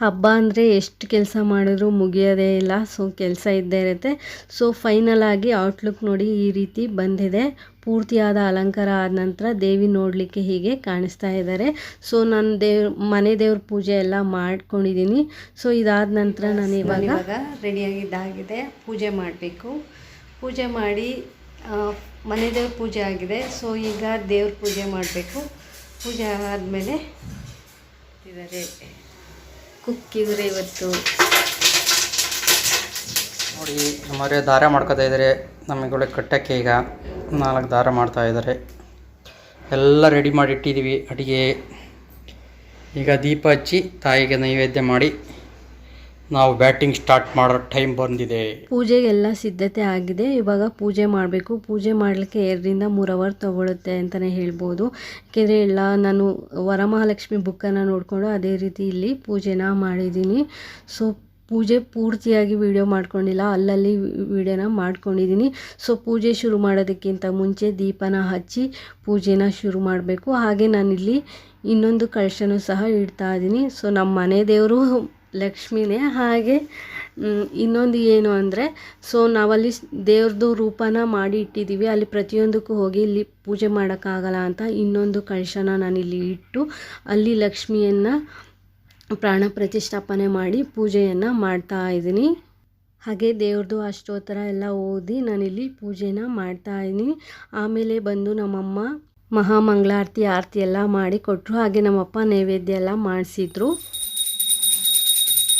ಹಬ್ಬ ಅಂದರೆ ಎಷ್ಟು ಕೆಲಸ ಮಾಡಿದ್ರೂ ಮುಗಿಯೋದೇ ಇಲ್ಲ ಸೊ ಕೆಲಸ ಇದ್ದೇ ಇರುತ್ತೆ. ಸೊ ಫೈನಲ್ ಆಗಿ ಔಟ್ಲುಕ್ ನೋಡಿ ಈ ರೀತಿ ಬಂದಿದೆ. ಪೂರ್ತಿಯಾದ ಅಲಂಕಾರ ಆದ ನಂತರ ದೇವಿ ನೋಡಲಿಕ್ಕೆ ಹೀಗೆ ಕಾಣಿಸ್ತಾ ಇದ್ದಾರೆ. ಸೊ ನಾನು ದೇವ್ರ ಮನೆ ದೇವ್ರ ಪೂಜೆ ಎಲ್ಲ ಮಾಡ್ಕೊಂಡಿದ್ದೀನಿ. ಸೊ ಇದಾದ ನಂತರ ನಾನು ಇವಾಗ ರೆಡಿಯಾಗಿದ್ದಾಗಿದೆ ಪೂಜೆ ಮಾಡಬೇಕು. ಪೂಜೆ ಮಾಡಿ ಮನೆ ದೇವ್ರ ಪೂಜೆ ಆಗಿದೆ. ಸೊ ಈಗ ದೇವ್ರ ಪೂಜೆ ಮಾಡಬೇಕು. ಪೂಜೆ ಆದಮೇಲೆ ಇದ್ದಾರೆ. ಕುಕ್ಕಿದ್ರೆ ಇವತ್ತು ನೋಡಿ ನಮ್ಮವರೇ ದಾರ ಮಾಡ್ಕೋತಾ ಇದ್ದಾರೆ. ನಮಗೆ ಕಟ್ಟಕ್ಕೆ ಈಗ ನಾಲ್ಕು ದಾರ ಮಾಡ್ತಾ ಇದ್ದಾರೆ. ಎಲ್ಲ ರೆಡಿ ಮಾಡಿ ಇಟ್ಟಿದ್ದೀವಿ ಅಡುಗೆ. ಈಗ ದೀಪ ಹಚ್ಚಿ ತಾಯಿಗೆ ನೈವೇದ್ಯ ಮಾಡಿ ನಾವು ಬ್ಯಾಟಿಂಗ್ ಸ್ಟಾರ್ಟ್ ಮಾಡೋ ಟೈಮ್ ಬಂದಿದೆ. ಪೂಜೆಗೆಲ್ಲ ಸಿದ್ಧತೆ ಆಗಿದೆ. ಇವಾಗ ಪೂಜೆ ಮಾಡಬೇಕು. ಪೂಜೆ ಮಾಡಲಿಕ್ಕೆ ಎರಡರಿಂದ ಮೂರು ಅವರ್ ತಗೊಳುತ್ತೆ ಅಂತಲೇ ಹೇಳ್ಬೋದು. ಯಾಕೆಂದರೆ ಎಲ್ಲ ನಾನು ವರಮಹಾಲಕ್ಷ್ಮಿ ಬುಕ್ಕನ್ನು ನೋಡಿಕೊಂಡು ಅದೇ ರೀತಿ ಇಲ್ಲಿ ಪೂಜೆನ ಮಾಡಿದ್ದೀನಿ. ಸೊ ಪೂಜೆ ಪೂರ್ತಿಯಾಗಿ ವಿಡಿಯೋ ಮಾಡ್ಕೊಂಡಿಲ್ಲ. ಅಲ್ಲಲ್ಲಿ ವಿಡಿಯೋನ ಮಾಡ್ಕೊಂಡಿದ್ದೀನಿ. ಸೊ ಪೂಜೆ ಶುರು ಮಾಡೋದಕ್ಕಿಂತ ಮುಂಚೆ ದೀಪನ ಹಚ್ಚಿ ಪೂಜೆನ ಶುರು ಮಾಡಬೇಕು. ಹಾಗೆ ನಾನಿಲ್ಲಿ ಇನ್ನೊಂದು ಕಳಶನೂ ಸಹ ಇಡ್ತಾ ಇದ್ದೀನಿ. ಸೊ ನಮ್ಮ ಮನೆ ದೇವರು ಲಕ್ಷ್ಮಿನೇ. ಹಾಗೆ ಇನ್ನೊಂದು ಏನು ಅಂದರೆ ಸೊ ನಾವಲ್ಲಿ ದೇವ್ರದ್ದು ರೂಪನ ಮಾಡಿ ಇಟ್ಟಿದ್ದೀವಿ. ಅಲ್ಲಿ ಪ್ರತಿಯೊಂದಕ್ಕೂ ಹೋಗಿ ಇಲ್ಲಿ ಪೂಜೆ ಮಾಡೋಕ್ಕಾಗಲ್ಲ ಅಂತ ಇನ್ನೊಂದು ಕಳಶನ ನಾನಿಲ್ಲಿ ಇಟ್ಟು, ಅಲ್ಲಿ ಲಕ್ಷ್ಮಿಯನ್ನು ಪ್ರಾಣ ಪ್ರತಿಷ್ಠಾಪನೆ ಮಾಡಿ ಪೂಜೆಯನ್ನು ಮಾಡ್ತಾ ಇದ್ದೀನಿ. ಹಾಗೆ ದೇವ್ರದ್ದು ಅಷ್ಟೋತ್ತರ ಎಲ್ಲ ಓದಿ ನಾನಿಲ್ಲಿ ಪೂಜೆನ ಮಾಡ್ತಾ ಇದ್ದೀನಿ. ಆಮೇಲೆ ಬಂದು ನಮ್ಮಮ್ಮ ಮಹಾಮಂಗಳಾರತಿ, ಆರತಿ ಎಲ್ಲ ಮಾಡಿ ಕೊಟ್ಟರು ಹಾಗೆ ನಮ್ಮಪ್ಪ ನೈವೇದ್ಯ ಎಲ್ಲ ಮಾಡಿಸಿದ್ರು.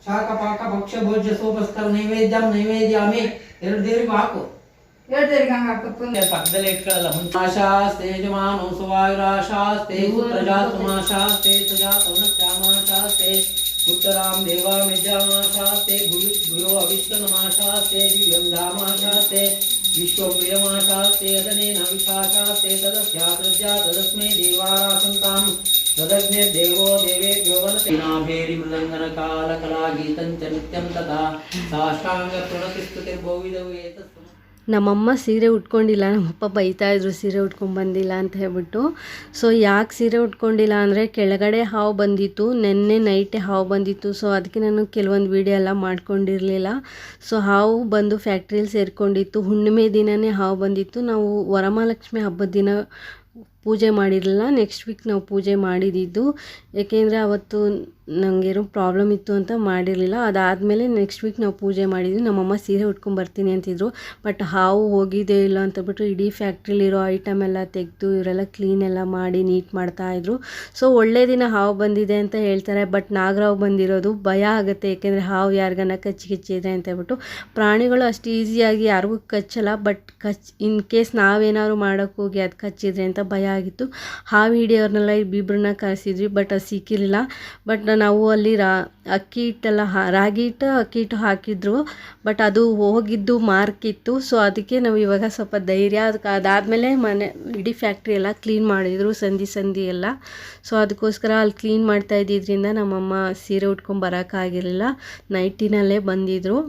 ಸಹಿತ ಶಾಖ ಪಾಕ ಭಕ್ಷ್ಯ ಭೋಜ್ಯ ಸೋಪಸ್ಕರ ನೈವೇದ್ಯಂ ನೈವೇದ್ಯಾಮಿ ಎರಡು ದೇವರಿಗೂ ಹಾಕು ಪಕ್ಕದಲ್ಲಿ ಇಟ್ಕೊಳ್ಳಲ್ಲ ಆಶಾಸ್ತೆ ಯಜಮಾನೋ ಸುವಾಯುರಾಶಾಸ್ತೆ ಪುತ್ರಜಾತುಮಾಶಾಸ್ತೆ ಸುಜಾತವನಶ್ಯಾಮಾಶಾಸ್ತೆ ಉತ್ತರಾಂ ದೇವಾಮಿಜಾಮಾಶಾಸ್ತೆ ಭುವಿ ಭುಯೋ ಅವಿಶ್ವನಮಾಶಾಸ್ತೆ ದಿವ್ಯಂ ಧಾಮಾಶಾಸ್ತೆ ವಿಶ್ವಂ ಪ್ರಿಯಮಾಶಾಸ್ತೆ ಅದನೇನ ವಿಶಾಶಾಸ್ತೆ ತದಸ್ಯಾತ್ರಜ್ಯಾ ತದಸ್ಮೈ ದೇವಾರಾಸಂತಾಂ ತದಗ್ನೇ ದೇವೋ ದೇವೇಭ್ಯೋ ವನತೇನಾಭೇರಿ ಮೃದಂಗನ ಕಾಲ ಕಲಾ ಗೀತಂಚ ನಿತ್ಯಂ ತಥಾ ಸಾಷ್ಟಾಂಗ ಪ್ರಣತಿ ಸ್ತುತಿರ್ಬಹುವಿಧವು ಏತಸ್ತು ನಮ್ಮಮ್ಮ ಸೀರೆ ಉಟ್ಕೊಂಡಿಲ್ಲ ನಮ್ಮಪ್ಪ ಬೈತಾ ಇದ್ರು ಸೀರೆ ಉಟ್ಕೊಂಡು ಬಂದಿಲ್ಲ ಅಂತ ಹೇಳ್ಬಿಟ್ಟು. ಸೊ ಯಾಕೆ ಸೀರೆ ಉಟ್ಕೊಂಡಿಲ್ಲ ಅಂದರೆ ಕೆಳಗಡೆ ಹಾವು ಬಂದಿತ್ತು ನೆನ್ನೆ ನೈಟೇ ಹಾವು ಬಂದಿತ್ತು. ಸೊ ಅದಕ್ಕೆ ನಾನು ಕೆಲವೊಂದು ವೀಡಿಯೋ ಎಲ್ಲ ಮಾಡ್ಕೊಂಡಿರಲಿಲ್ಲ. ಸೊ ಹಾವು ಬಂದು ಫ್ಯಾಕ್ಟ್ರಿಯಲ್ಲಿ ಸೇರಿಕೊಂಡಿತ್ತು. ಹುಣ್ಣಿಮೆ ದಿನವೇ ಹಾವು ಬಂದಿತ್ತು. ನಾವು ವರಮಹಾಲಕ್ಷ್ಮಿ ಹಬ್ಬದ ದಿನ ಪೂಜೆ ಮಾಡಿರಲಿಲ್ಲ. ನೆಕ್ಸ್ಟ್ ವೀಕ್ ನಾವು ಪೂಜೆ ಮಾಡಿದ್ದಿದ್ದು ಏಕೆಂದರೆ ಅವತ್ತು ನನಗೇನೋ ಪ್ರಾಬ್ಲಮ್ ಇತ್ತು ಅಂತ ಮಾಡಿರಲಿಲ್ಲ. ಅದಾದಮೇಲೆ ನೆಕ್ಸ್ಟ್ ವೀಕ್ ನಾವು ಪೂಜೆ ಮಾಡಿದ್ವಿ. ನಮ್ಮಮ್ಮ ಸೀರೆ ಉಟ್ಕೊಂಡು ಬರ್ತೀನಿ ಅಂತಿದ್ರು. ಬಟ್ ಹಾವು ಹೋಗಿದೆ ಇಲ್ಲ ಅಂತಬಿಟ್ಟು ಇಡೀ ಫ್ಯಾಕ್ಟ್ರಿಲಿರೋ ಐಟಮ್ ಎಲ್ಲ ತೆಗೆದು ಇವರೆಲ್ಲ ಕ್ಲೀನ್ ಎಲ್ಲ ಮಾಡಿ ನೀಟ್ ಮಾಡ್ತಾಯಿದ್ರು ಸೊ ಒಳ್ಳೆ ದಿನ ಹಾವು ಬಂದಿದೆ ಅಂತ ಹೇಳ್ತಾರೆ. ಬಟ್ ನಾಗರಾವು ಬಂದಿರೋದು ಭಯ ಆಗುತ್ತೆ. ಏಕೆಂದರೆ ಹಾವು ಯಾರಿಗಾನ ಕಚ್ಚಿ ಕಚ್ಚಿದೆ ಅಂತ ಹೇಳ್ಬಿಟ್ಟು ಪ್ರಾಣಿಗಳು ಅಷ್ಟು ಈಸಿಯಾಗಿ ಯಾರಿಗೂ ಕಚ್ಚಲ್ಲ. ಬಟ್ ಕಚ್ ಇನ್ ಕೇಸ್ ನಾವೇನಾದ್ರು ಮಾಡೋಕ್ಕೆ ಹೋಗಿ ಅದು ಕಚ್ಚಿದ್ರೆ ಅಂತ ಭಯ ಆಗಿತ್ತು. ಹಾವು ಹಿಡಿಯೋರ್ನೆಲ್ಲ ಇಬ್ಬಿಬ್ರನ್ನ ಕರೆಸಿದ್ವಿ. ಬಟ್ ಅದು ಸಿಕ್ಕಿರಲಿಲ್ಲ. ಬಟ್ ನಾವು ಅಲ್ಲಿ ರಾ ಅಕ್ಕಿ ಹಿಟ್ಟೆಲ್ಲ ಹಾ ರಾಗಿ ಹಿಟ್ಟು ಅಕ್ಕಿ ಹಿಟ್ಟು ಹಾಕಿದ್ರು ಬಟ್ ಅದು ಹೋಗಿದ್ದು ಮಾರ್ಕ್ ಇತ್ತು ಸೊ ಅದಕ್ಕೆ ನಾವು ಇವಾಗ ಸ್ವಲ್ಪ ಧೈರ್ಯ ಅದಕ್ಕೆ ಅದಾದಮೇಲೆ ಮನೆ ಇಡೀ ಫ್ಯಾಕ್ಟ್ರಿ ಎಲ್ಲ ಕ್ಲೀನ್ ಮಾಡಿದರು ಸಂಧಿ ಸಂಧಿ ಎಲ್ಲ. ಸೊ ಅದಕ್ಕೋಸ್ಕರ ಅಲ್ಲಿ ಕ್ಲೀನ್ ಮಾಡ್ತಾ ಇದ್ದಿದ್ದರಿಂದ ನಮ್ಮಮ್ಮ ಸೀರೆ ಉಟ್ಕೊಂಡು ಬರೋಕ್ಕಾಗಿರಲಿಲ್ಲ ನೈಟಿನಲ್ಲೇ ಬಂದಿದ್ದರು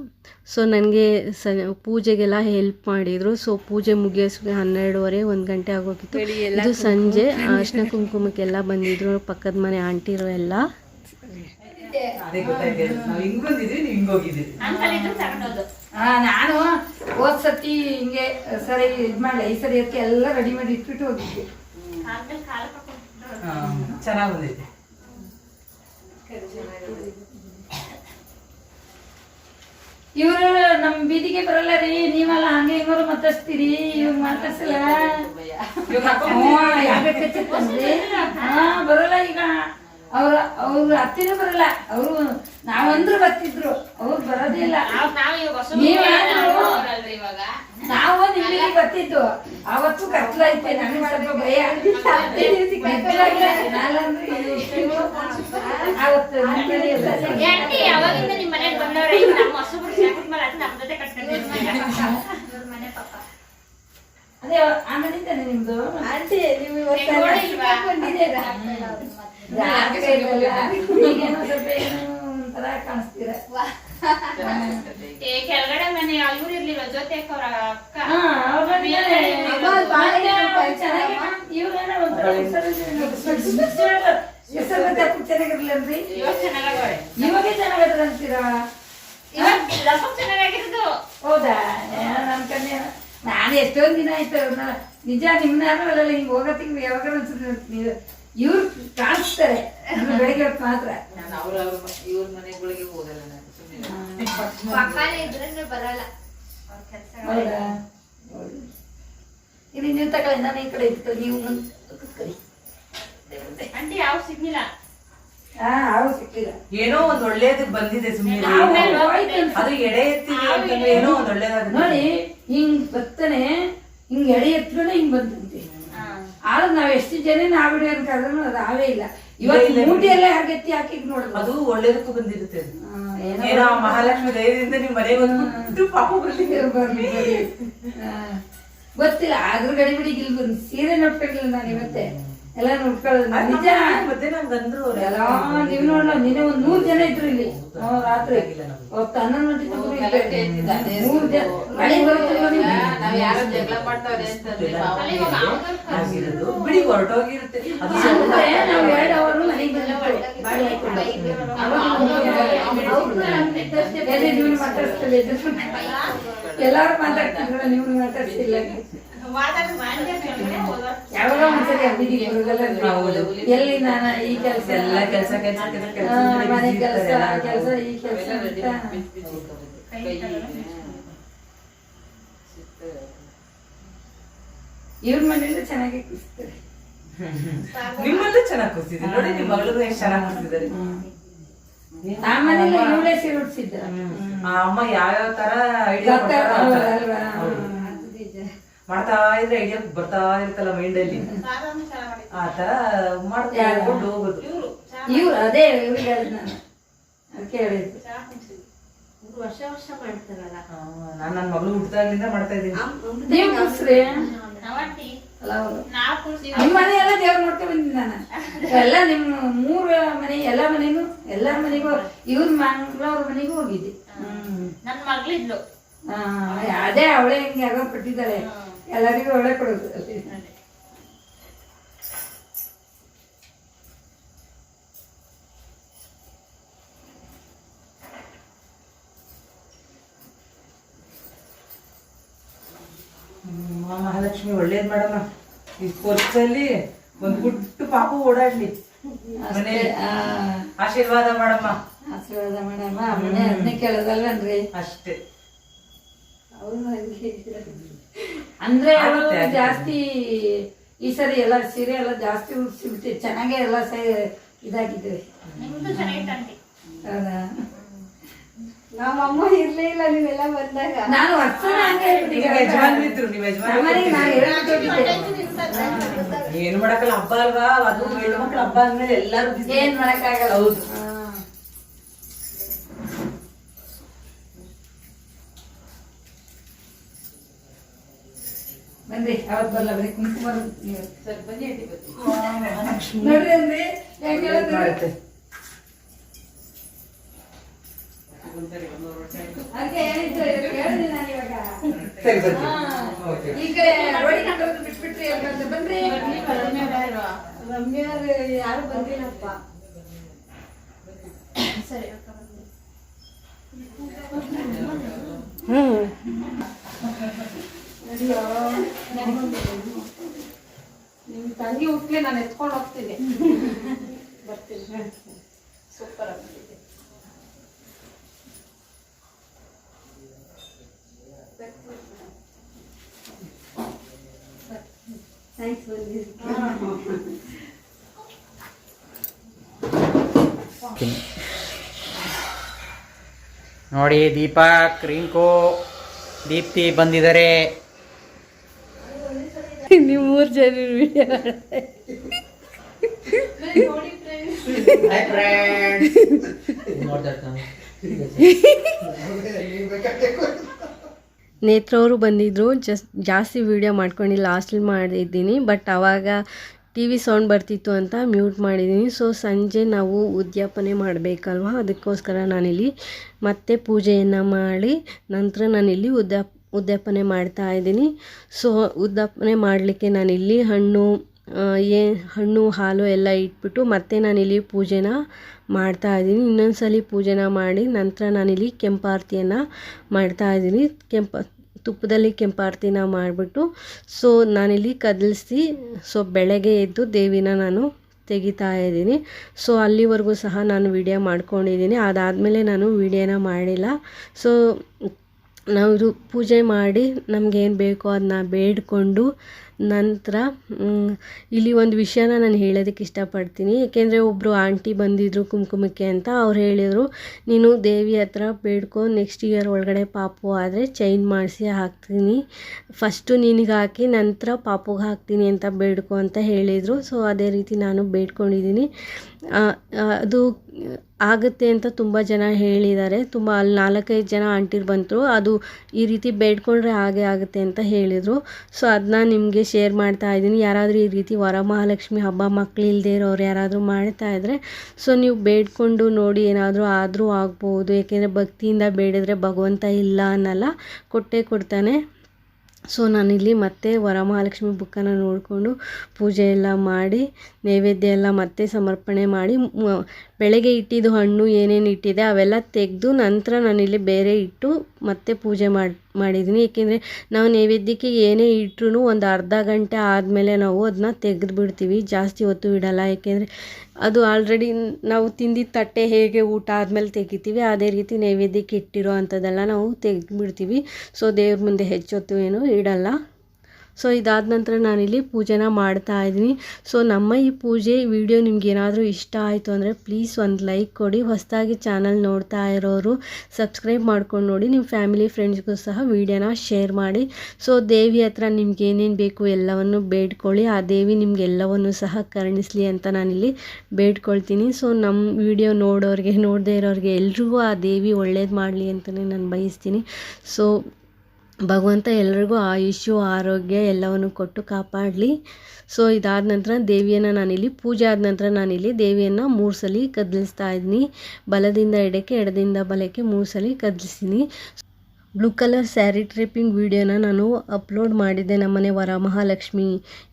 ಸೊ ನನಗೆ ಸ ಪೂಜೆಗೆಲ್ಲ ಹೆಲ್ಪ್ ಮಾಡಿದರು ಸೊ ಪೂಜೆ ಮುಗಿಯೋಸ್ಗೆ ಹನ್ನೆರಡುವರೆ ಒಂದು ಗಂಟೆ ಆಗೋಗಿತ್ತು. ಇದು ಸಂಜೆ ಅರ್ಶಿನ ಕುಂಕುಮಕ್ಕೆಲ್ಲ ಬಂದಿದ್ರು ಪಕ್ಕದ ಮನೆ ಆಂಟಿರು ಎಲ್ಲ. ಅದೇ ಗೊತ್ತಾಯ್ತು ನಾವು ಆ, ನಾನು ಹೋದ್ ಸತಿ ಹಿಂಗೆ ಸರಿ ಇದ್ ಮಾಡಿ ಈ ಸರಿ ಅದಕ್ಕೆ ಎಲ್ಲ ರೆಡಿ ಮಾಡಿ ಇಟ್ಬಿಟ್ಟು ಹೋಗಿದ್ದೆ. ಚೆನ್ನಾಗಿ ಬಂದೈತೆ. ಇವರು ನಮ್ ಬೀದಿಗೆ ಬರಲ್ಲ ರೀ. ನೀವಲ್ಲ ಹಂಗೆ ಇವರು ಮಾತಾಡ್ತೀರಿ ಇವ್ರು ಮಾತಾಡ್ಸಲ್ಲ ಯಾಕೆ ಕಚ್ಚತ್ತಂದ್ರಿ ಹಾ ಬರಲ್ಲ ಈಗ. ಅವ್ರ ಅವ್ರ ಅತ್ತಿನೂ ಬರಲ್ಲ. ಅವರು ನಾವಂದ್ರು ಬರ್ತಿದ್ರು. ಅವ್ರು ಬರೋದಿಲ್ಲ? ನಾವು ನಿಮಗೆ ಬರ್ತಿದ್ದು. ಅವತ್ತು ಕತ್ಲೈತೆ ನನಗೆ ಸ್ವಲ್ಪ ಭಯ. ಅದು ಆಮೇಲೆ ನಿಮ್ದು? ಆಂಟಿ ಇರಲ್ಲ. ಕೆಳಗಡೆ ಮನೆ ಇವ್ರು ಇರ್ಲಿಲ್ಲ ಜೊತೆ ಅವ್ರ ಅಕ್ಕ? ಹಾ, ಅವ್ರ್ ಬಂದಿದ್ದಾರೆ. ಮತ್ತೆ ಚೆನ್ನಾಗಿ ಇವ್ರೇನೋ ಒಂಥರ ಹೆಸರು ಹೆಸರು ಮತ್ತೆ ಅಪ್ಪು ಚೆನ್ನಾಗಿರ್ಲಿಲ್ರಿ ಇವಾಗ ಚೆನ್ನಾಗವ್ರೆ. ಇವಾಗೇ ಚೆನ್ನಾಗದ್ರಂತೀರಾ ಇವಾಗ ಲಪ್ಪ ಚೆನ್ನಾಗಿರೋದು. ಹೌದಾ? ನನ್ ಕಣ್ಣೆ ನಾನು ಎಷ್ಟೊಂದ್ ದಿನ ಆಯ್ತು ನಿಜ ನಿಮ್ನ ಹಿಂಗ್ ಹೋಗತ್ತಿಂಗ್ ಯಾವಾಗ ಅನ್ಸುತ್ತೆ ನೀವು ಇವ್ರು ಕಾಣಿಸ್ತಾರೆ. ಬೆಳಿಗ್ಗೆ ಮಾತ್ರ ನಾನು ಅವ್ರ ಅವ್ರ ಇವ್ರ ಮನೆಗಳಿಗೆ ಹೋಗಲ್ಲ ನಾನು ಸುಮ್ಮನೆ ಪಕ್ಕನೇ ಇದ್ರೆ ಬರಲ್ಲ. ಅವ್ರ ಕೆಲಸ ಇಲ್ಲಿ ನೀವು ತಗೊಳ್ಳಿ ನಾನು ಈ ಕಡೆ ಇತ್ತು ನೀವು ಮುಂದೆ ಅಂಟಿ ಆಂಟಿ ಯಾವ ಸಿಗ್ಲಿಲ್ಲ? ಏನೋ ಒಂದ್ ಒಳ್ಳೇದು ಬಂದಿದೆ ಸುಮ್ಮನೆ ಅದು ಎಡೆ ಎತ್ತಿದೆ ಅಂತಂದ್ರೆ ಏನೋ ಒಂದ್ ನೋಡಿ ಹಿಂಗ್ ಬರ್ತಾನೆ ಹಿಂಗ್ ಎಡೆ ಎತ್ಕೊಂಡೆ ಹಿಂಗ್ ಬಂದಂತೆ ಆದ್ರೆ ನಾವ್ ಎಷ್ಟು ಜನ ಆಗ್ಬಿಡಿ ಅಂತ ಅದಾವೇ ಅದು ಇಲ್ಲ. ಇವತ್ತು. ಮೂಟಿ ಎಲ್ಲ ಹಾಗೆತ್ತಿ ಹಾಕಿದ್ ನೋಡ್ಬೋದು. ಅದು ಒಳ್ಳೇದಕ್ಕೂ ಬಂದಿರುತ್ತೆ. ಏನೋ ಮಹಾಲಕ್ಷ್ಮಿ ದಯದಿಂದ ನಿಮ್ ಮನೆಗೆ ಬಂದು ಪಾಪ ಬರ್ಲಿ. ಬರ್ಲಿ, ಗೊತ್ತಿಲ್ಲ ಆದ್ರೂ ಗಡಿಬಿಡಿ ಇಲ್ಲ ಬಂದು ಸೀರೆ ನೋಡ್ಕೊಂಡಿಲ್ಲ ನಾನು ಇವತ್ತೆ. ಎಲ್ಲ ನೋಡ್ಕೊಳ್ಳೋದು ನಿಜ? ಎಲ್ಲ ನೀವ್ ನೋಡಲ್ಲ ನಿನ್ನೆ ಒಂದ್ ನೂರ್ ಜನ ಇದ್ರು ಇಲ್ಲಿ. ಆ, ರಾತ್ರಿ. ಹನ್ನೊಂದು ಗಂಟೆ. ನೂರ್ ಜನ. ಮಳೆ ಆಗಿರೋದು. ಬಿಡಿ ಹೊರಟೋಗಿರುತ್ತೆ. ನಾವ್ ಎರಡು ಅವರು ಮನೆಗೆ ಹಾಕೊಂಡು. ಮಾತಾಡ್ಸ್ತಿಲ್ಲ? ಎಲ್ಲಾರು ಮಾತಾಡ್ತಿದ್ರು ನೀವು ಮಾತಾಡ್ತಿಲ್ಲ. ಯಾವಾಗ ಒಂದ್ಸರಿ ಬರೋದಲ್ಲ ಎಲ್ಲಿ ನಾನು ಈ ಕೆಲಸ? ಎಲ್ಲ ಕೆಲಸ ಕೆಲಸ ಮನೆ ಕೆಲಸ. ಕೆಲಸ ಈ ಕೆಲಸ ಇವ್ರ ಮನೇಲಿ ಚೆನ್ನಾಗಿ ಕೂರಿಸ್ತಾರೆ ನಿಮ್ಮಲ್ಲೂ ಚೆನ್ನಾಗಿ ಕೂರ್ಸಿದ್ರು ನೋಡಿ ನಿಮ್ಮ ಮಗಳು ಎಷ್ಟು ಚೆನ್ನಾಗಿ ಆ ಮನೇಲಿ ಇವಳೇ ಸೀರೆ ಆ ಅಮ್ಮ ಯಾವ್ಯಾವ ತರ ಐಡಿಯಾ ಮಾಡ್ತಾ ಇದ್ರೆ ಐಡಿಯಾ ಬರ್ತಾ ಇರ್ತಲ್ಲ ಮೈಂಡ್ ಅಲ್ಲಿ? ಆತರ ಆ ತರ ಮಾಡ್ತಾ ಇರ್ಕೊಂಡು ಹೋಗೋದು. ಇವ್ರು ಇವ್ರು ಅದೇ ಇವ್ರಿಗೆ ನಾನು ಅದಕ್ಕೆ ಹೇಳಿದ್ದು ಚೆನ್ನಾಗ್ ಕುಣ್ಸಿದ್ರು. ವರ್ಷ ವರ್ಷ ಮಾಡ್ತಾರಲ್ಲ. ಆ, ನಾನ್ ನನ್ ಮಗಳು ಮಾಡ್ತಾ ಇದ್ದೀನಿ. ನೀವು ನಿಮ್ಮ ಮನೆ ಎಲ್ಲ ದೇವ್ರ ನೋಡ್ಕೊಂಡ್ ಬಂದಿದ್ದೆ ನಾನು. ಎಲ್ಲ ನಿಮ್ಮ ಮೂರ ಮನೆ ಎಲ್ಲ ಮನೆಗೂ ಎಲ್ಲರ ಮನೆಗೂ ಇವ್ರ ಮಂಗಳವ್ರ ಮನೆಗೂ ಹೋಗಿದ್ದೆ. ಮಗಳಿದ್ಲು ಅದೇ ಅವಳೇ ಹಿಂಗೆ ಯಾರೋ ಕೊಟ್ಟಿದ್ದಾಳೆ ಎಲ್ಲರಿಗೂ ಒಳ್ಳೆ ಕೊಡೋದು ಮಹಾಲಕ್ಷ್ಮಿ ಒಳ್ಳೇದ್ ಮಾಡಮ್ಮ. ಈ ಕೊರ್ಸಲ್ಲಿ ಒಂದ್ ಪುಟ್ಟು ಪಾಪು ಓಡಾಡ್ಲಿ. ಮನೆ ಆಶೀರ್ವಾದ ಮಾಡಮ್ಮ. ಆಶೀರ್ವಾದ ಮಾಡಮ್ಮ. ಮನೆ ಅದನ್ನೇ ಕೇಳೋದಲ್ವನ್ರಿ? ಅಷ್ಟೇ. ಅವ್ರು. ಅಂದ್ರೆ ಅವಳು. ಜಾಸ್ತಿ ಈ ಸರಿ ಎಲ್ಲ ಸೀರೆ ಎಲ್ಲ ಜಾಸ್ತಿ ಸಿಗುತ್ತೆ ಚೆನ್ನಾಗೇ ಎಲ್ಲ ಇದಾಗಿದೆ. ಇದಾಗಿದ್ವಿ ಹೌದಾ? ನಮ್ಮಮ್ಮ ಇರ್ಲೇ ಇಲ್ಲ ನೀವೆಲ್ಲ ಬಂದಾಗ. ನಾನು ವರ್ಷ ಹಂಗೆ ಈಗ ಯಜಮಾನ್ರು ಇದ್ರು ನೀವು ನಮ್ಮನೆಗೆ ನಾನು ಯಜಮಾನ್ ಹೇಳ್ಬಿಟ್ಟಿದ್ದೆ. ಏನು ಮಾಡಕ್ಕಲ್ಲ ಹಬ್ಬ ಅಲ್ವಾ? ಅದು ಹೆಣ್ಣು ಮಕ್ಕಳ ಹಬ್ಬ ಅಂದ್ಮೇಲೆ ಎಲ್ಲಾರು ಏನ್ ಮಾಡಕ್ಕಾಗಲ್ಲ. ಹೌದು ಹಾ. ಬನ್ರಿ ಅವತ್ ಬರಲ್ಲ ಬರೀ ಕುಂಕುಮ ನೋಡ್ರಿ ಅಂದ್ರಿ ಹೆಂಗ್ ಹೇಳಿದ್ರು? ಮಾಡುತ್ತೆ. ಅದಕ್ಕೆ ಹೇಳಿದ್ದು ಹೇಳಿದೆ ನಾನು ಇವಾಗ ಸರಿ ಬರ್ತೀನಿ ಹಾ. ಓಕೆ. ಈಗ ರೋಡಿ ಕಂಡೋದು ಬಿಟ್ಬಿಟ್ರಿ ಹೇಳ್ಬಾರ್ದು. ಬನ್ರಿ ರಮ್ಯಾ ಅವ್ರು ಯಾರು ಬಂದಿಲ್ಲಪ್ಪ ಸರಿ ಬಂದೆ. ನಿಮ್ ತಂಗಿ ಹುಟ್ಲಿ ನಾನು ಎತ್ಕೊಂಡು ಹೋಗ್ತೀನಿ. ಬರ್ತೀನಿ. ಸೂಪರ್ ಆಗ್ತಿದೆ ನೋಡಿ ದೀಪಕ್ ಕ್ರಿಂಕು ದೀಪ್ತಿ ಬಂದಿದ್ದಾರೆ. ನೀವು ಮೂರು ಜನ ವಿಡಿಯೋ ನೇತ್ರವರು ಬಂದಿದ್ದರು ಜಸ್ಟ್ ಜಾಸ್ತಿ ವೀಡಿಯೋ ಮಾಡ್ಕೊಂಡು ಲಾಸ್ಟಲ್ಲಿ ಮಾಡಿದ್ದೀನಿ ಬಟ್ ಅವಾಗ ಟಿ ವಿ ಸೌಂಡ್ ಬರ್ತಿತ್ತು ಅಂತ ಮ್ಯೂಟ್ ಮಾಡಿದ್ದೀನಿ ಸೊ ಸಂಜೆ ನಾವು ಉದ್ಯಾಪನೆ ಮಾಡಬೇಕಲ್ವ? ಅದಕ್ಕೋಸ್ಕರ ನಾನಿಲ್ಲಿ ಮತ್ತೆ ಪೂಜೆಯನ್ನು ಮಾಡಿ ನಂತರ ನಾನಿಲ್ಲಿ ಉದ್ಯಾಪ ಉದ್ಯಾಪನೆ ಮಾಡ್ತಾ ಇದ್ದೀನಿ. ಸೊ ಉದ್ದಾಪನೆ ಮಾಡಲಿಕ್ಕೆ ಇಲ್ಲಿ ಹಣ್ಣು ಏ, ಹಣ್ಣು, ಹಾಲು ಎಲ್ಲ ಇಟ್ಬಿಟ್ಟು ಮತ್ತೆ ನಾನಿಲ್ಲಿ ಪೂಜೆನ ಮಾಡ್ತಾ ಇದ್ದೀನಿ. ಇನ್ನೊಂದ್ಸಲಿ ಪೂಜೆನ ಮಾಡಿ ನಂತರ ನಾನಿಲ್ಲಿ ಕೆಂಪಾರತಿಯನ್ನು ಮಾಡ್ತಾ ಇದ್ದೀನಿ. ಕೆಂಪ, ತುಪ್ಪದಲ್ಲಿ ಕೆಂಪಾರತಿನ ಮಾಡಿಬಿಟ್ಟು ಸೊ ನಾನಿಲ್ಲಿ ಕದಲಿಸಿ ಸೊ ಬೆಳಗ್ಗೆ ಎದ್ದು ದೇವಿನ ನಾನು ತೆಗಿತಾ ಇದ್ದೀನಿ. ಸೊ ಅಲ್ಲಿವರೆಗೂ ಸಹ ನಾನು ವಿಡಿಯೋ ಮಾಡ್ಕೊಂಡಿದ್ದೀನಿ. ಅದಾದಮೇಲೆ ನಾನು ವಿಡಿಯೋನ ಮಾಡಿಲ್ಲ. ಸೊ ನಾವು ಇದು ಪೂಜೆ ಮಾಡಿ ನಮಗೇನು ಬೇಕೋ ಅದನ್ನ ಬೇಡಿಕೊಂಡು ನಂತರ ಇಲ್ಲಿ ಒಂದು ವಿಷಯನ ನಾನು ಹೇಳೋದಕ್ಕೆ ಇಷ್ಟಪಡ್ತೀನಿ. ಏಕೆಂದರೆ ಒಬ್ಬರು ಆಂಟಿ ಬಂದಿದ್ದರು ಕುಂಕುಮಕ್ಕೆ ಅಂತ ಅವ್ರು ಹೇಳಿದರು, ನೀನು ದೇವಿ ಹತ್ರ ಬೇಡ್ಕೊ ನೆಕ್ಸ್ಟ್ ಇಯರ್ ಒಳಗಡೆ ಪಾಪು ಆದರೆ ಚೈನ್ ಮಾಡಿಸಿ ಹಾಕ್ತೀನಿ. ಫಸ್ಟು ನಿನಗೆ ಹಾಕಿ, ನಂತರ ಪಾಪುಗೆ ಹಾಕ್ತೀನಿ ಅಂತ ಬೇಡ್ಕೊ ಅಂತ ಹೇಳಿದರು. ಸೊ ಅದೇ ರೀತಿ ನಾನು ಬೇಡ್ಕೊಂಡಿದ್ದೀನಿ. ಅದು ಆಗುತ್ತೆ ಅಂತ ತುಂಬ ಜನ ಹೇಳಿದ್ದಾರೆ. ತುಂಬ, ಅಲ್ಲಿ ನಾಲ್ಕೈದು ಜನ ಆಂಟಿರು ಬಂದರು. ಅದು ಈ ರೀತಿ ಬೇಡ್ಕೊಂಡ್ರೆ ಹಾಗೆ ಆಗುತ್ತೆ ಅಂತ ಹೇಳಿದರು. ಸೊ ಅದನ್ನ ನಿಮಗೆ ಶೇರ್ ಮಾಡ್ತಾ ಇದ್ದೀನಿ. ಯಾರಾದರೂ ಈ ರೀತಿ ವರಮಹಾಲಕ್ಷ್ಮಿ ಹಬ್ಬ ಇಲ್ಲದೆ ಇರೋರು ಯಾರಾದರೂ ಮಾಡ್ತಾ ಇದ್ದರೆ ಸೊ ನೀವು ಬೇಡ್ಕೊಂಡು ನೋಡಿ ಏನಾದರೂ ಆದರೂ ಆಗ್ಬೋದು. ಏಕೆಂದರೆ ಭಕ್ತಿಯಿಂದ ಬೇಡಿದ್ರೆ ಭಗವಂತ ಇಲ್ಲ ಅನ್ನಲ್ಲ, ಕೊಟ್ಟೇ ಕೊಡ್ತಾನೆ. ಸೊ ನಾನಿಲ್ಲಿ ಮತ್ತೆ ವರಮಹಾಲಕ್ಷ್ಮಿ ಬುಕ್ಕನ್ನು ನೋಡಿಕೊಂಡು ಪೂಜೆ ಎಲ್ಲ ಮಾಡಿ, ನೈವೇದ್ಯ ಎಲ್ಲ ಮತ್ತೆ ಸಮರ್ಪಣೆ ಮಾಡಿ ಬೆಳಗ್ಗೆ ಇಟ್ಟಿದ್ದು ಹಣ್ಣು ಏನೇನು ಇಟ್ಟಿದೆ ಅವೆಲ್ಲ ತೆಗೆದು ನಂತರ ನಾನಿಲ್ಲಿ ಬೇರೆ ಇಟ್ಟು ಮತ್ತೆ ಪೂಜೆ ಮಾಡಿ ಮಾಡಿದ್ದೀನಿ. ಏಕೆಂದರೆ ನಾವು ನೈವೇದ್ಯಕ್ಕೆ ಏನೇ ಇಟ್ರೂ ಒಂದು ಅರ್ಧ ಗಂಟೆ ಆದಮೇಲೆ ನಾವು ಅದನ್ನ ತೆಗೆದು ಬಿಡ್ತೀವಿ. ಜಾಸ್ತಿ ಹೊತ್ತು ಇಡಲ್ಲ. ಏಕೆಂದರೆ ಅದು ಆಲ್ರೆಡಿ ನಾವು ತಿಂದಿದ್ದ ತಟ್ಟೆ ಹೇಗೆ ಊಟ ಆದಮೇಲೆ ತೆಗಿತೀವಿ, ಅದೇ ರೀತಿ ನೈವೇದ್ಯಕ್ಕೆ ಇಟ್ಟಿರೋ ಅಂಥದ್ದೆಲ್ಲ ನಾವು ತೆಗೆದು ಬಿಡ್ತೀವಿ. ಸೊ ದೇವ್ರ ಮುಂದೆ ಹೆಚ್ಚೊತ್ತು ಏನು ಇಡಲ್ಲ. ಸೊ ಇದಾದ ನಂತರ ನಾನಿಲ್ಲಿ ಪೂಜೆನ ಮಾಡ್ತಾ ಇದ್ದೀನಿ. ಸೊ ನಮ್ಮ ಈ ಪೂಜೆ ವಿಡಿಯೋ ನಿಮ್ಗೆ ಏನಾದರೂ ಇಷ್ಟ ಆಯಿತು ಅಂದರೆ ಪ್ಲೀಸ್ ಒಂದು ಲೈಕ್ ಕೊಡಿ. ಹೊಸದಾಗಿ ಚಾನಲ್ ನೋಡ್ತಾ ಇರೋರು ಸಬ್ಸ್ಕ್ರೈಬ್ ಮಾಡ್ಕೊಂಡು ನೋಡಿ. ನಿಮ್ಮ ಫ್ಯಾಮಿಲಿ ಫ್ರೆಂಡ್ಸ್ಗೂ ಸಹ ವಿಡಿಯೋನ ಶೇರ್ ಮಾಡಿ. ಸೊ ದೇವಿ ಹತ್ರ ನಿಮ್ಗೆ ಏನೇನು ಬೇಕು ಎಲ್ಲವನ್ನು ಬೇಡ್ಕೊಳ್ಳಿ. ಆ ದೇವಿ ನಿಮ್ಗೆ ಎಲ್ಲವನ್ನು ಸಹ ಕರುಣಿಸ್ಲಿ ಅಂತ ನಾನಿಲ್ಲಿ ಬೇಡ್ಕೊಳ್ತೀನಿ. ಸೊ ನಮ್ಮ ವಿಡಿಯೋ ನೋಡೋರಿಗೆ, ನೋಡದೇ ಇರೋರಿಗೆ ಎಲ್ರಿಗೂ ಆ ದೇವಿ ಒಳ್ಳೇದು ಮಾಡಲಿ ಅಂತಲೇ ನಾನು ಬಯಸ್ತೀನಿ. ಸೊ ಭಗವಂತ ಎಲ್ರಿಗೂ ಆಯುಷ್ಯು ಆರೋಗ್ಯ ಎಲ್ಲವನ್ನು ಕೊಟ್ಟು ಕಾಪಾಡಲಿ. ಸೊ ಇದಾದ ನಂತರ ದೇವಿಯನ್ನು ನಾನಿಲ್ಲಿ, ಪೂಜೆ ಆದ ನಂತರ ನಾನಿಲ್ಲಿ ದೇವಿಯನ್ನು ಮೂರು ಸಲ ಕದಲಿಸ್ತಾ ಇದ್ದೀನಿ ಬಲದಿಂದ ಎಡಕ್ಕೆ, ಎಡದಿಂದ ಬಲಕ್ಕೆ ಮೂರು ಸಲ ಕದಲಿಸ್ತೀನಿ. ಬ್ಲೂ ಕಲರ್ ಸ್ಯಾರಿ ಟ್ರಿಪ್ಪಿಂಗ್ ವೀಡಿಯೋನ ನಾನು ಅಪ್ಲೋಡ್ ಮಾಡಿದ್ದೆ ನಮ್ಮನೆ ವರಮಹಾಲಕ್ಷ್ಮಿ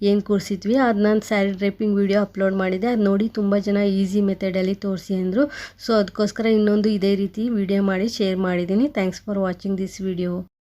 ಏನು ಕೂರಿಸಿದ್ವಿ. ಅದು ನಾನು ಸ್ಯಾರಿ ಟ್ರಿಪ್ಪಿಂಗ್ ವೀಡಿಯೋ ಅಪ್ಲೋಡ್ ಮಾಡಿದ್ದೆ. ಅದು ನೋಡಿ ತುಂಬ ಜನ ಈಸಿ ಮೆಥಡಲ್ಲಿ ತೋರಿಸಿ ಅಂದರು. ಸೊ ಅದಕ್ಕೋಸ್ಕರ ಇನ್ನೊಂದು ಇದೇ ರೀತಿ ವಿಡಿಯೋ ಮಾಡಿ ಶೇರ್ ಮಾಡಿದ್ದೀನಿ. Thanks for watching this video